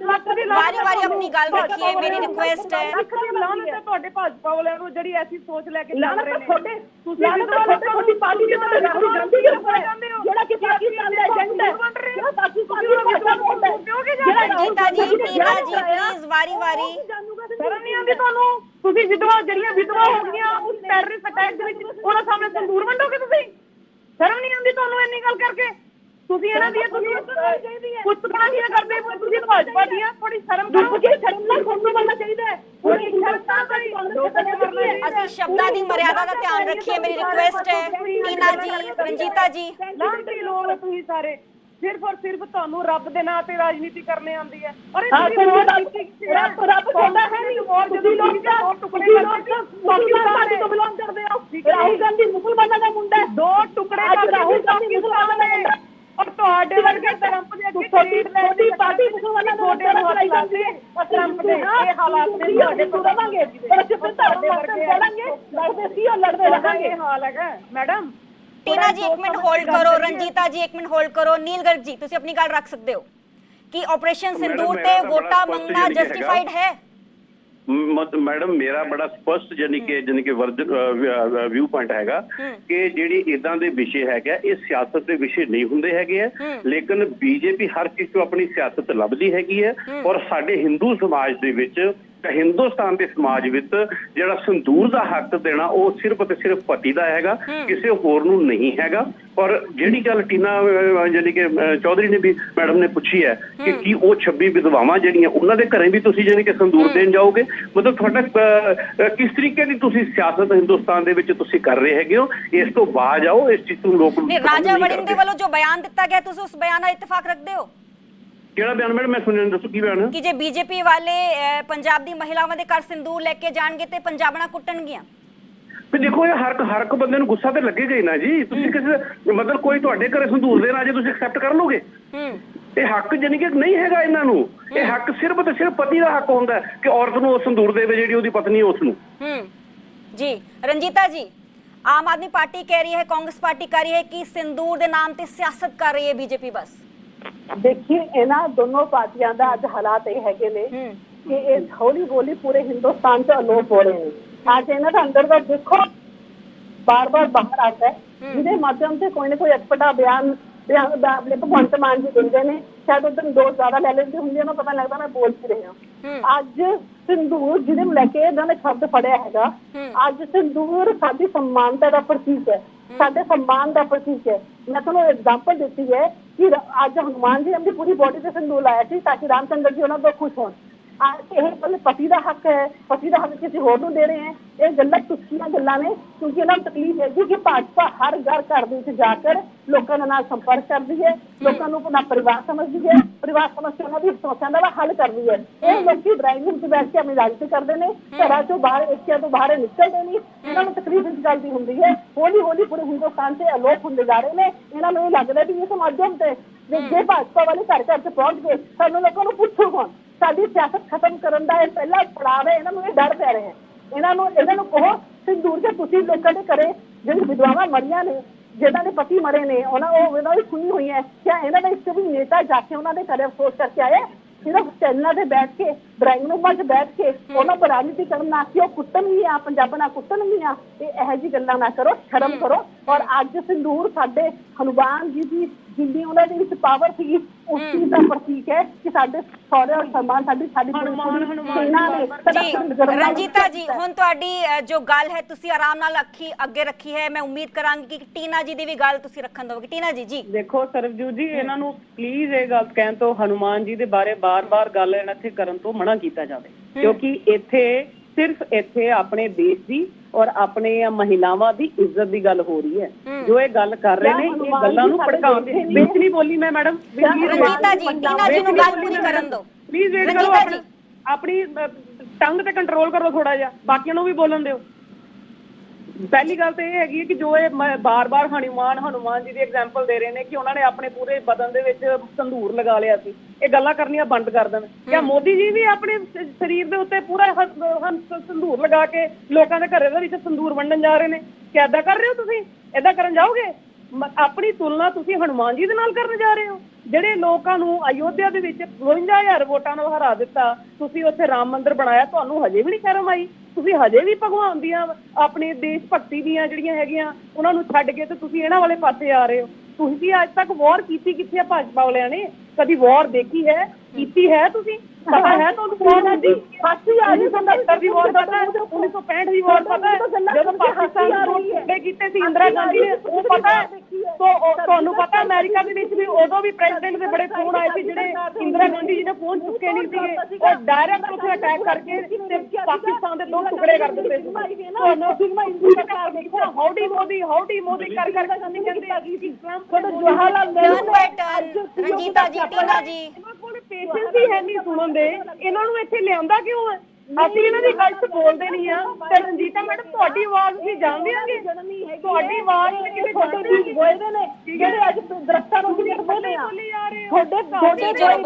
ਲੱਖ ਦੀ ਲਾਹਨਤ ਵਾਰੀ ਵਾਰੀ ਆਪਣੀ ਗੱਲ ਰੱਖੀਏ ਮੇਰੀ ਰਿਕੁਐਸਟ ਹੈ। ਲੱਖ ਦੀ ਲਾਹਨਤ ਹੈ ਤੁਹਾਡੇ ਭਾਜਪਾ ਵਾਲਿਆਂ ਨੂੰ ਜਿਹੜੀ ਐਸੀ ਸੋਚ ਲੈ ਕੇ ਚੱਲ ਰਹੇ ਨੇ। ਤੁਹਾਡੇ- ਤੁਸੀਂ ਤੁਹਾਡੇ ਲੋਕਾਂ ਪਾਰਟੀ ਦੇ ਨਾਲ ਦੇ ਉੱਪਰ ਹੈ। ਜਿਹੜਾ ਕਿ ਪਾਕਿਸਤਾਨ ਦਾ ਏਜੰਟ ਹੈ। ਜਿਹੜਾ ਪਾਕਿਸਤਾਨ ਦਾ ਏਜੰਟ ਹੈ। ਜਿਹੜਾ ਰਣਜੀਤਾ ਜੀ ਟੀਨਾ ਜੀ ਪਲੀਜ਼ ਵਾਰੀ ਵਾਰੀ। ਸ਼ਰਮ ਨਹੀਂ ਆਉਂਦੀ ਤੁਹਾਨੂੰ ਤੁਸੀਂ ਵਿਧਵਾ ਜਿਹੜੀਆਂ ਵਿਧਵਾ ਹੋ ਗਈਆਂ ਉਸ ਟੈਰਰਿਸਟ ਅਟੈਕ ਦੇ ਵਿੱਚ ਉਹਨਾਂ ਸਾਹਮਣੇ ਸੰਦੂਰ ਵੰਡੋਗੇ ਤੁਸੀਂ ਸ਼ਰਮ ਨਹੀਂ ਆਉਂਦੀ ਤੁਹਾਨੂੰ ਇੰਨੀ ਗੱਲ ਕਰਕੇ ਤੁਸੀਂ ਇਹਨਾਂ ਦੀ ਤੁਸੀਂ ਪੁੱਛਣਾ ਨਹੀਂ ਕਰਦੇ ਤੁਸੀਂ ਭਾਜਪਾ ਦੀਆਂ ਥੋੜੀ ਸ਼ਰਮ ਕਰੋ ਕਿ ਸ਼ਰਮ ਨਾਲ ਤੁਹਾਨੂੰ ਬਣਨਾ ਚਾਹੀਦਾ ਹੈ ਅਸੀਂ ਸ਼ਬਦਾਂ ਦੀ ਮਰਿਆਦਾ ਦਾ ਧਿਆਨ ਰੱਖੀਏ ਮੇਰੀ ਰਿਕੁਐਸਟ ਹੈ ਟੀਨਾ ਜੀ ਰਣਜੀਤਾ ਜੀ ਲਾਂਟੀ ਲੋਕ ਹੋ ਤੁਸੀਂ ਸਾਰੇ ਸਿਰਫ ਔਰ ਸਿਰਫ ਤੁਹਾਨੂੰ ਰੱਬ ਦੇ ਨਾਂ ਤੇ ਰਾਜਨੀਤੀ ਕਰਨੇ ਆਉਂਦੀ ਹੈ। ਔਰ ਹਾਂ ਤੁਹਾਨੂੰ ਰੱਬ ਰੱਬ ਕਹਿੰਦਾ ਹੈ ਨਹੀਂ। ਔਰ ਤੁਸੀਂ ਲੋਕ ਦੋ ਟੁਕੜੇ ਕਰਦੇ ਪਾਕਿਸਤਾਨ ਪਾਰਟੀ ਤੋਂ ਬਿਲੋਂਗ ਕਰਦੇ ਹੋ। ਰਾਹੁਲ ਗਾਂਧੀ ਮੁਸਲਮਾਨਾਂ ਦਾ ਮੁੰਡਾ ਹੈ। ਦੋ ਟੁਕੜੇ ਅੱਜ ਰਾਹੁਲ ਗਾਂਧੀ ਮੁਸਲਮਾਨਾਂ ਦਾ ਮੁੰਡਾ ਔਰ ਤੁਹਾਡੇ ਵਰਗੇ ਟਰੰਪ ਦੇ ਅੱਗੇ ਲੈ ਤੁਹਾਡੀ ਪਾਰਟੀ ਮੁਸਲਮਾਨਾਂ ਦਾ ਤੁਹਾਡੇ ਨੂੰ ਹੱਥ ਲਾਉਂਦੇ ਟਰੰਪ ਦੇ ਇਹ ਹਾਲਾਤ ਨੇ ਤੁਹਾਡੇ ਤੋਂ ਰਵਾਂਗੇ ਪਰ ਅਸੀਂ ਵਾਸਤੇ ਲੜਾਂਗੇ। ਲੜਦੇ ਸੀ ਔਰ ਲੜਦੇ ਰਹਾਂਗੇ ਇਹ ਹਾਲ ਹੈਗਾ। ਮੈਡਮ ਟੀਨਾ ਜੀ ਇੱਕ ਮਿੰਟ ਹੋਲਡ ਕਰੋ ਰਣਜੀਤਾ ਜੀ ਇੱਕ ਮਿੰਟ ਹੋਲਡ ਕਰੋ। ਨੀਲ ਗਰਗ ਜੀ ਤੁਸੀਂ ਆਪਣੀ ਗੱਲ ਰੱਖ ਸਕਦੇ ਹੋ ਕਿ ਆਪਰੇਸ਼ਨ ਸਿੰਦੂਰ ਤੇ ਵੋਟਾਂ ਮੰਗਣਾ ਜਸਟੀਫਾਈਡ ਹੈ? ਮੈਡਮ ਮੇਰਾ ਬੜਾ ਸਪਸ਼ਟ ਜਾਨੀ ਕਿ ਜਾਨੀ ਕਿ ਵਿਊ ਪੁਆਇੰਟ ਹੈਗਾ ਕਿ ਜਿਹੜੀ ਇਦਾਂ ਦੇ ਵਿਸ਼ੇ ਹੈਗਾ ਇਹ ਸਿਆਸਤ ਦੇ ਵਿਸ਼ੇ ਨਹੀਂ ਹੁੰਦੇ ਹੈਗੇ ਆ। ਲੇਕਿਨ ਬੀਜੇਪੀ ਹਰ ਚੀਜ਼ ਤੋਂ ਆਪਣੀ ਸਿਆਸਤ ਲੱਭਦੀ ਹੈਗੀ ਹੈ। ਔਰ ਸਾਡੇ ਹਿੰਦੂ ਸਮਾਜ ਦੇ ਵਿੱਚ ਹਿੰਦੁਸਤਾਨ ਦੇ ਸਮਾਜ ਵਿੱਚ ਜਿਹੜਾ ਸੰਦੂਰ ਦਾ ਹੱਕ ਦੇਣਾ ਉਹ ਸਿਰਫ ਤੇ ਸਿਰਫ ਪਤੀ ਦਾ ਹੈਗਾ ਕਿਸੇ ਹੋਰ ਨੂੰ ਨਹੀਂ ਹੈਗਾ। ਔਰ ਜਿਹੜੀ ਗੱਲ ਟੀਨਾ ਜਾਣੀ ਕਿ ਚੌਧਰੀ ਨੇ ਵੀ ਮੈਡਮ ਨੇ ਪੁੱਛੀ ਹੈ ਕਿ ਕੀ ਉਹ 26 ਵਿਧਵਾਵਾਂ ਜਿਹੜੀਆਂ ਉਹਨਾਂ ਦੇ ਘਰੇ ਵੀ ਤੁਸੀਂ ਜਾਣੀ ਕਿ ਸੰਦੂਰ ਦੇਣ ਜਾਓਗੇ? ਮਤਲਬ ਤੁਹਾਡਾ ਕਿਸ ਤਰੀਕੇ ਦੀ ਤੁਸੀਂ ਸਿਆਸਤ ਹਿੰਦੁਸਤਾਨ ਦੇ ਵਿੱਚ ਤੁਸੀਂ ਕਰ ਰਹੇ ਹੈਗੇ ਹੋ? ਇਸ ਤੋਂ ਬਾਅਦ ਆਓ ਇਸ ਚੀਜ਼ ਨੂੰ ਲੋਕ ਰਾਜਾ ਵੜਿੰਗ ਦੇ। ਵੱਲੋਂ ਜੋ ਬਿਆਨ ਦਿੱਤਾ ਗਿਆ ਤੁਸੀਂ ਉਸ ਬਿਆਨ ਨਾਲ ਇਤਫਾਕ ਰੱਖਦੇ ਹੋ? ਕਿਹੜਾ ਬਿਆਨ ਮੈਂ ਸੁਣਿਆ ਨਹੀਂ ਦੱਸੋ ਕੀ ਬਿਆਨ ਹੈ? ਕਿ ਜੇ ਬੀਜੇਪੀ ਵਾਲੇ ਪੰਜਾਬ ਦੀ ਮਹਿਲਾਵਾਂ ਦੇ ਘਰ ਸਿੰਦੂਰ ਲੈ ਕੇ ਜਾਣਗੇ ਤੇ ਪੰਜਾਬਣਾ ਕੁੱਟਣਗੀਆਂ। ਤੇ ਦੇਖੋ ਇਹ ਹਰ ਹਰ ਇੱਕ ਬੰਦੇ ਨੂੰ ਗੁੱਸਾ ਤੇ ਲੱਗੇਗਾ ਹੀ ਨਾ ਜੀ। ਤੁਸੀਂ ਕਿਸੇ ਮਤਲਬ ਕੋਈ ਤੁਹਾਡੇ ਘਰੇ ਸੰਦੂਰ ਦੇਣਾ ਜੇ ਤੁਸੀਂ ਐਕਸੈਪਟ ਕਰ ਲੋਗੇ ਹੂੰ। ਇਹ ਹੱਕ ਜਾਨੀ ਕਿ ਨਹੀਂ ਹੈਗਾ ਇਹਨਾਂ ਨੂੰ। ਇਹ ਹੱਕ ਸਿਰਫ ਤੇ ਸਿਰਫ ਪਤੀ ਦਾ ਹੱਕ ਹੁੰਦਾ ਕਿ ਔਰਤ ਨੂੰ ਉਹ ਸੰਦੂਰ ਦੇਵੇ ਜਿਹੜੀ ਉਹਦੀ ਪਤਨੀ ਉਸ ਨੂੰ। ਹੂੰ। ਜੀ ਰਣਜੀਤਾ ਜੀ ਆਮ ਆਦਮੀ ਪਾਰਟੀ ਕਹਿ ਰਹੀ ਹੈ ਕਾਂਗਰਸ ਪਾਰਟੀ ਕਹਿ ਰਹੀ ਹੈ ਕਿ ਸਿੰਦੂਰ ਦੇ ਨਾਮ ਤੇ ਸਿਆਸਤ ਕਰ ਰਹੀ ਹੈ ਬੀਜੇਪੀ ਬਸ। ਦੇਖੀਏ ਇਹਨਾਂ ਦੋਨੋਂ ਪਾਰਟੀਆਂ ਦਾ ਅੱਜ ਹਾਲਾਤ ਇਹ ਹੈਗੇ ਨੇ ਕਿ ਇਹ ਹੌਲੀ ਹੌਲੀ ਪੂਰੇ ਹਿੰਦੁਸਤਾਨ 'ਚ ਅਲੋਪ ਹੋ ਰਹੇ ਨੇ। ਅੱਜ ਇਹਨਾਂ ਦਾ ਅੰਦਰ ਦਾ ਦੇਖੋ ਬਾਰ-ਬਾਰ ਬਾਹਰ ਆਤਾ ਹੈ। ਜਿਹਦੇ ਮਾਧਿਅਮ ਤੇ ਕੋਈ ਨਾ ਕੋਈ ਅਟਪਟਾ ਬਿਆਨ ਆਪਣੇ ਭਗਵੰਤ ਮਾਨ ਜੀ ਦਿੰਦੇ ਨੇ। ਸ਼ਾਇਦ ਉਦੋਂ ਦੋ ਜ਼ਿਆਦਾ ਲੈ ਲੈਂਦੇ ਹੁੰਦੇ ਉਹਨਾਂ ਪਤਾ ਲੱਗਦਾ ਮੈਂ ਬੋਲ ਕੀ ਰਹੀ ਅੱਜ ਸਿੰਦੂਰ ਜਿਹਦੇ ਨੂੰ ਲੈ ਕੇ ਇਹਨਾਂ ਨੇ ਸ਼ਬਦ ਫੜਿਆ ਹੈਗਾ ਅੱਜ ਸਿੰਦੂਰ ਸਾਡੀ ਸਨਮਾਨਤਾ ਦਾ ਪ੍ਰਤੀਕ ਹੈ। ਸਾਡੇ ਸਨਮਾਨ ਦਾ ਪ੍ਰਤੀਕ ਹੈ। ਮੈਂ ਤੁਹਾਨੂੰ ਐਗਜ਼ਾਮਪਲ ਦਿੱਤੀ ਹੈ ਕਿ ਅੱਜ ਹਨੂਮਾਨ ਜੀ ਆਪਣੀ ਪੂਰੀ ਬੋਡੀ ਤੇ ਸੰਦੂਲ ਲਾਇਆ ਸੀ ਤਾਂ ਕਿ ਰਾਮਚੰਦਰ ਜੀ ਉਹਨਾਂ ਤੋਂ ਖੁਸ਼ ਹੋਣ ਇਹ ਪਹਿਲੇ ਪਤੀ ਦਾ ਹੱਕ ਹੈ, ਪਤੀ ਦਾ ਹੱਕ ਕਿਸੇ ਹੋਰ ਨੂੰ ਦੇ ਰਹੇ ਹੈ। ਇਹ ਗੱਲਾਂ ਤੁਸਕੀਆਂ ਗੱਲਾਂ ਨੇ, ਕਿਉਂਕਿ ਇਹਨਾਂ ਨੂੰ ਤਕਲੀਫ ਹੈ ਕਿ ਭਾਜਪਾ ਹਰ ਘਰ ਘਰ ਦੇ ਵਿੱਚ ਜਾ ਕੇ ਲੋਕਾਂ ਦੇ ਨਾਲ ਸੰਪਰਕ ਕਰਦੀ ਹੈ, ਲੋਕਾਂ ਨੂੰ ਆਪਣਾ ਪਰਿਵਾਰ ਸਮਝਦੀ ਹੈ, ਪਰਿਵਾਰ ਸਮਝ ਕੇ ਉਹਨਾਂ ਦੀ ਸਮੱਸਿਆਵਾਂ ਦਾ ਹੱਲ ਕਰਦੀ ਹੈ। ਇਹ ਲੋਕੀ ਡਰਾਈਵਿੰਗ ਰੂਮ 'ਚ ਬੈਠ ਕੇ ਆਪਣੀ ਰਾਜਨੀਤੀ ਕਰਦੇ ਨੇ, ਘਰਾਂ ਚੋਂ ਬਾਹਰ ਏਸ਼ੀਆ ਤੋਂ ਬਾਹਰ ਨਿਕਲਦੇ ਨਹੀਂ। ਇਹਨਾਂ ਨੂੰ ਤਕਲੀਫ ਇਸ ਗੱਲ ਦੀ ਹੁੰਦੀ ਹੈ। ਹੌਲੀ ਹੌਲੀ ਪੂਰੇ ਹਿੰਦੁਸਤਾਨ 'ਚ ਅਲੋਪ ਹੁੰਦੇ ਜਾ ਰਹੇ ਨੇ। ਇਹਨਾਂ ਨੂੰ ਇਹ ਲੱਗਦਾ ਵੀ ਇਸ ਮਾਧਿਅਮ ਤੇ, ਵੀ ਜੇ ਭਾਜਪਾ ਵਾਲੇ ਘਰ ਘਰ 'ਚ ਪਹੁੰਚ ਗਏ, ਸਾਨੂੰ ਲੋਕਾਂ ਨੂੰ ਪੁੱਛੋ ਕੌਣ? ਸਾਡੀ ਸਿਆਸਤ ਖਤਮ ਕਰਨ ਦਾ ਇਹ ਪਹਿਲਾ ਪੜਾਅ ਹੈ ਇਹਨਾਂ ਨੂੰ ਇਹ ਡਰ ਪੈ ਰਿਹਾ ਹੈ। ਇਹਨਾਂ ਨੂੰ ਇਹਨਾਂ ਨੂੰ ਕਹੋ ਸਿੰਦੂਰ ਜੇ ਤੁਸੀਂ ਲੋਕਾਂ ਦੇ ਘਰੇ ਜਿਹੜੀ ਵਿਧਵਾਵਾਂ ਮਰੀਆਂ ਨੇ ਜਿਹਨਾਂ ਦੇ ਪਤੀ ਮਰੇ ਨੇ ਉਹਨਾਂ ਉਹ ਉਹਨਾਂ ਦੀ ਸੁਣੀ ਹੋਈ ਹੈ ਕਿਆ ਇਹਨਾਂ ਦਾ ਇੱਕ ਵੀ ਨੇਤਾ ਜਾ ਕੇ ਉਹਨਾਂ ਦੇ ਘਰੇ ਅਫਸੋਸ ਕਰਕੇ ਆਇਆ ਸਿਰਫ ਚੈਨਲਾਂ ਤੇ ਬੈਠ ਕੇ ਡਰਾਈਵਿੰਗ ਰੂਮਾਂ 'ਚ ਬੈਠ ਕੇ ਉਹਨਾਂ ਪਰ ਰਾਜਨੀਤੀ ਕਰਨ ਨਾ ਕਿ ਉਹ ਕੁੱਟਣਗੀਆਂ ਪੰਜਾਬਣਾਂ ਕੁੱਟਣਗੀਆਂ ਇਹ ਇਹੋ ਜਿਹੀ ਗੱਲਾਂ ਨਾ ਕਰੋ ਸ਼ਰਮ ਕਰੋ। ਔਰ ਅੱਜ ਸਿੰਦੂਰ ਸਾਡੇ ਹਨੂਮਾਨ ਜੀ ਦੀ ਜਿੰਨੀ ਉਹਨਾਂ ਦੇ ਵਿੱਚ ਪਾਵਰ ਸੀ ਉਸ ਚੀਜ਼ ਦਾ ਪ੍ਰਤੀਕ ਹੈ ਕਿ ਸਾਡੇ ਸੌਰੇ ਔਰ ਸਨਮਾਨ ਸਾਡੀ ਸਾਡੀ ਹਨੂੰਮਾਨ, ਹਨੂੰਮਾਨ ਸੈਨਾ ਨੇ ਜੀ ਰਣਜੀਤਾ ਜੀ ਹੁਣ ਤੁਹਾਡੀ ਜੋ ਗੱਲ ਹੈ ਤੁਸੀਂ ਆਰਾਮ ਨਾਲ ਅੱਖੀ ਅੱਗੇ ਰੱਖੀ ਹੈ। ਮੈਂ ਉਮੀਦ ਕਰਾਂਗੀ ਕਿ ਟੀਨਾ ਜੀ ਦੀ ਵੀ ਗੱਲ ਤੁਸੀਂ ਰੱਖਣ ਦਿਓਗੇ ਟੀਨਾ ਜੀ ਜੀ। ਦੇਖੋ ਸਰਬਜੀਤ ਜੀ ਇਹਨਾਂ ਨੂੰ ਪਲੀਜ਼ ਇਹ ਗੱਲ ਕਹਿਣ ਤੋਂ ਹਨੂਮਾਨ ਜੀ ਦੇ ਬਾਰੇ ਬਾਰ-ਬਾਰ ਗੱਲ ਇਹਨਾਂ ਇੱਥੇ ਕਰਨ ਤੋਂ ਮਨਾ ਕੀਤਾ ਜਾਵੇ। ਕਿਉਂਕਿ ਇੱਥੇ ਸਿਰਫ ਇੱਥੇ ਆਪਣੇ ਦੇਸ਼ ਦੀ ਔਰ ਆਪਣੇ ਮਹਿਲਾਵਾਂ ਦੀ ਇੱਜ਼ਤ ਦੀ ਗੱਲ ਹੋ ਰਹੀ ਹੈ। ਜੋ ਇਹ ਗੱਲ ਕਰ ਰਹੇ ਨੇ ਇਹ ਗੱਲਾਂ ਨੂੰ ਭੜਕਾਉਂਦੇ ਵਿੱਚ ਨਹੀਂ ਬੋਲੀ ਮੈਂ ਮੈਡਮ। ਰਣਜੀਤਾ ਜੀ ਟੀਨਾ ਜੀ ਨੂੰ ਗੱਲ ਪੂਰੀ ਕਰਨ ਦਿਓ ਪਲੀਜ਼ ਵੇਟ ਕਰੋ ਆਪਣੀ- ਟੰਗ ਤੇ ਕੰਟਰੋਲ ਕਰੋ ਥੋੜਾ ਜਿਹਾ। ਬਾਕੀਆਂ ਨੂੰ ਵੀ ਬੋਲਣ ਦਿਓ। ਪਹਿਲੀ ਗੱਲ ਤਾਂ ਇਹ ਹੈਗੀ ਹੈ ਕਿ ਜੋ ਇਹ ਬਾਰ-ਬਾਰ ਹਨੂਮਾਨ ਹਨੂਮਾਨ ਜੀ ਦੀ ਐਗਜ਼ਾਮਪਲ ਦੇ ਰਹੇ ਨੇ ਕਿ ਉਹਨਾਂ ਨੇ ਆਪਣੇ ਪੂਰੇ ਬਦਨ ਦੇ ਵਿੱਚ ਸੰਧੂਰ ਲਗਾ ਲਿਆ ਸੀ। ਇਹ ਗੱਲਾਂ ਕਰਨੀਆਂ ਬੰਦ ਕਰ ਦੇਣ। ਕਿਆ ਮੋਦੀ ਜੀ ਵੀ ਆਪਣੇ ਸਰੀਰ ਦੇ ਉੱਤੇ ਪੂਰਾ ਸੰਧੂਰ ਲਗਾ ਕੇ ਲੋਕਾਂ ਦੇ ਘਰੇ ਦੇ ਵਿੱਚ ਸੰਧੂਰ ਵੰਡਣ ਜਾ ਰਹੇ ਨੇ। ਕਿ ਏਦਾਂ ਕਰ ਰਹੇ ਹੋ ਤੁਸੀਂ? ਏਦਾਂ ਕਰਨ ਜਾਓਗੇ? ਆਪਣੀ ਤੁਲਨਾ ਤੁਸੀਂ ਹਨੂਮਾਨ ਜੀ ਦੇ ਨਾਲ ਕਰਨ ਜਾ ਰਹੇ ਹੋ। ਜਿਹੜੇ ਲੋਕਾਂ ਨੂੰ ਅਯੋਧਿਆ ਦੇ ਵਿੱਚ 52000 ਵੋਟਾਂ ਨਾਲ ਹਰਾ ਦਿੱਤਾ ਤੁਸੀਂ ਉੱਥੇ ਰਾਮ ਮੰਦਿਰ ਬਣਾਇਆ ਤੁਹਾਨੂੰ ਹਜੇ ਵੀ ਨਹੀਂ ਸ਼ਰਮ ਆਈ। ਤੁਸੀਂ ਹਜੇ ਵੀ ਭਗਵਾਨ ਦੀਆਂ ਆਪਣੇ ਦੇਸ਼ ਭਗਤੀ ਦੀਆਂ ਜਿਹੜੀਆਂ ਹੈਗੀਆਂ ਉਹਨਾਂ ਨੂੰ ਛੱਡ ਕੇ ਤੇ ਤੁਸੀਂ ਇਹਨਾਂ ਵਾਲੇ ਪਾਸੇ ਆ ਰਹੇ ਹੋ। ਤੁਸੀਂ ਅੱਜ ਤੱਕ ਵਾਰ ਕੀਤੀ ਕਿੱਥੇ ਆ ਭਾਜਪਾ ਵਾਲਿਆਂ ਨੇ? ਕਦੀ ਵਾਰ ਦੇਖੀ ਹੈ? ਕੀਤੀ ਹੈ ਤੁਸੀਂ? ਪਤਾ ਹੈ ਤੁਹਾਨੂੰ ਵਾਰ ਦੀ ਫਾਸੀ ਆ ਜੀ 77 ਦੀ ਵਾਰ ਪਤਾ ਹੈ 1965 ਦੀ ਵਾਰ ਪਤਾ ਹੈ ਜਦੋਂ ਪਾਕਿਸਤਾਨ ਨੂੰ ਟੁਕੜੇ ਕੀਤੇ ਸੀ ਇੰਦਰਾ ਗਾਂਧੀ ਨੇ ਉਹ ਪਤਾ ਤੋ ਤੁਹਾਨੂੰ ਪਤਾ ਅਮਰੀਕਾ ਦੇ ਵਿੱਚ ਵੀ ਉਦੋਂ ਵੀ ਪ੍ਰੈਜ਼ੀਡੈਂਟ ਦੇ ਬੜੇ ਫੋਨ ਆਏ ਸੀ ਜਿਹੜੇ ਇੰਦਰਾ ਗਾਂਧੀ ਜੀ ਨੇ ਫੋਨ ਚੁੱਕੇ ਨਹੀਂ ਸੀਗੇ। ਉਹ ਡਾਇਰੈਕਟ ਉੱਥੇ ਅਟੈਕ ਕਰਕੇ ਤੇ ਪਾਕਿਸਤਾਨ ਦੇ ਦੋ ਟੁਕੜੇ ਕਰ ਦਿੱਤੇ ਸੀ। ਤੁਹਾਨੂੰ ਹੌਡੀ ਮੋਦੀ ਹੌਡੀ ਮੋਦੀ ਕਰ ਕਰ ਕੇ ਕਹਿੰਦੇ ਕਿ ਇਸਲਾਮ Jawahar Lal turn by turn Ranjita ji Tina ji. ਇਹਨਾਂ ਕੋਲ ਪੇਸ਼ੈਂਸ ਹੀ ਹੈ ਨਹੀਂ ਸੁਣਨ ਦੇ। ਇਹਨਾਂ ਨੂੰ ਇੱਥੇ ਲਿਆਂਦਾ ਕਿਉਂ ਹੈ? ਅਸੀਂ ਇਹਨਾਂ ਦੀ ਗੱਲ 'ਚ ਬੋਲਦੇ ਨਹੀਂ ਆ। ਤੇ ਰਣਜੀਤਾ ਮੈਡਮ ਤੁਹਾਡੀ ਆਵਾਜ਼ ਵੀ ਜਾਣਦੇ ਆਂਗੇ ਤੁਹਾਡੀ ਆਵਾਜ਼ ਵੀ ਕਿਤੇ ਜਾਣਦੇ ਬੋਲਦੇ ਨੇ ਜਿਹੜੇ ਅੱਜ ਦਰਖਤਾਂ ਨੂੰ ਕਿਤੇ ਬੋਲੇ ਆ। ਜਾ ਤੁਹਾਡੇ ਜੀ, ਬਹੁਤ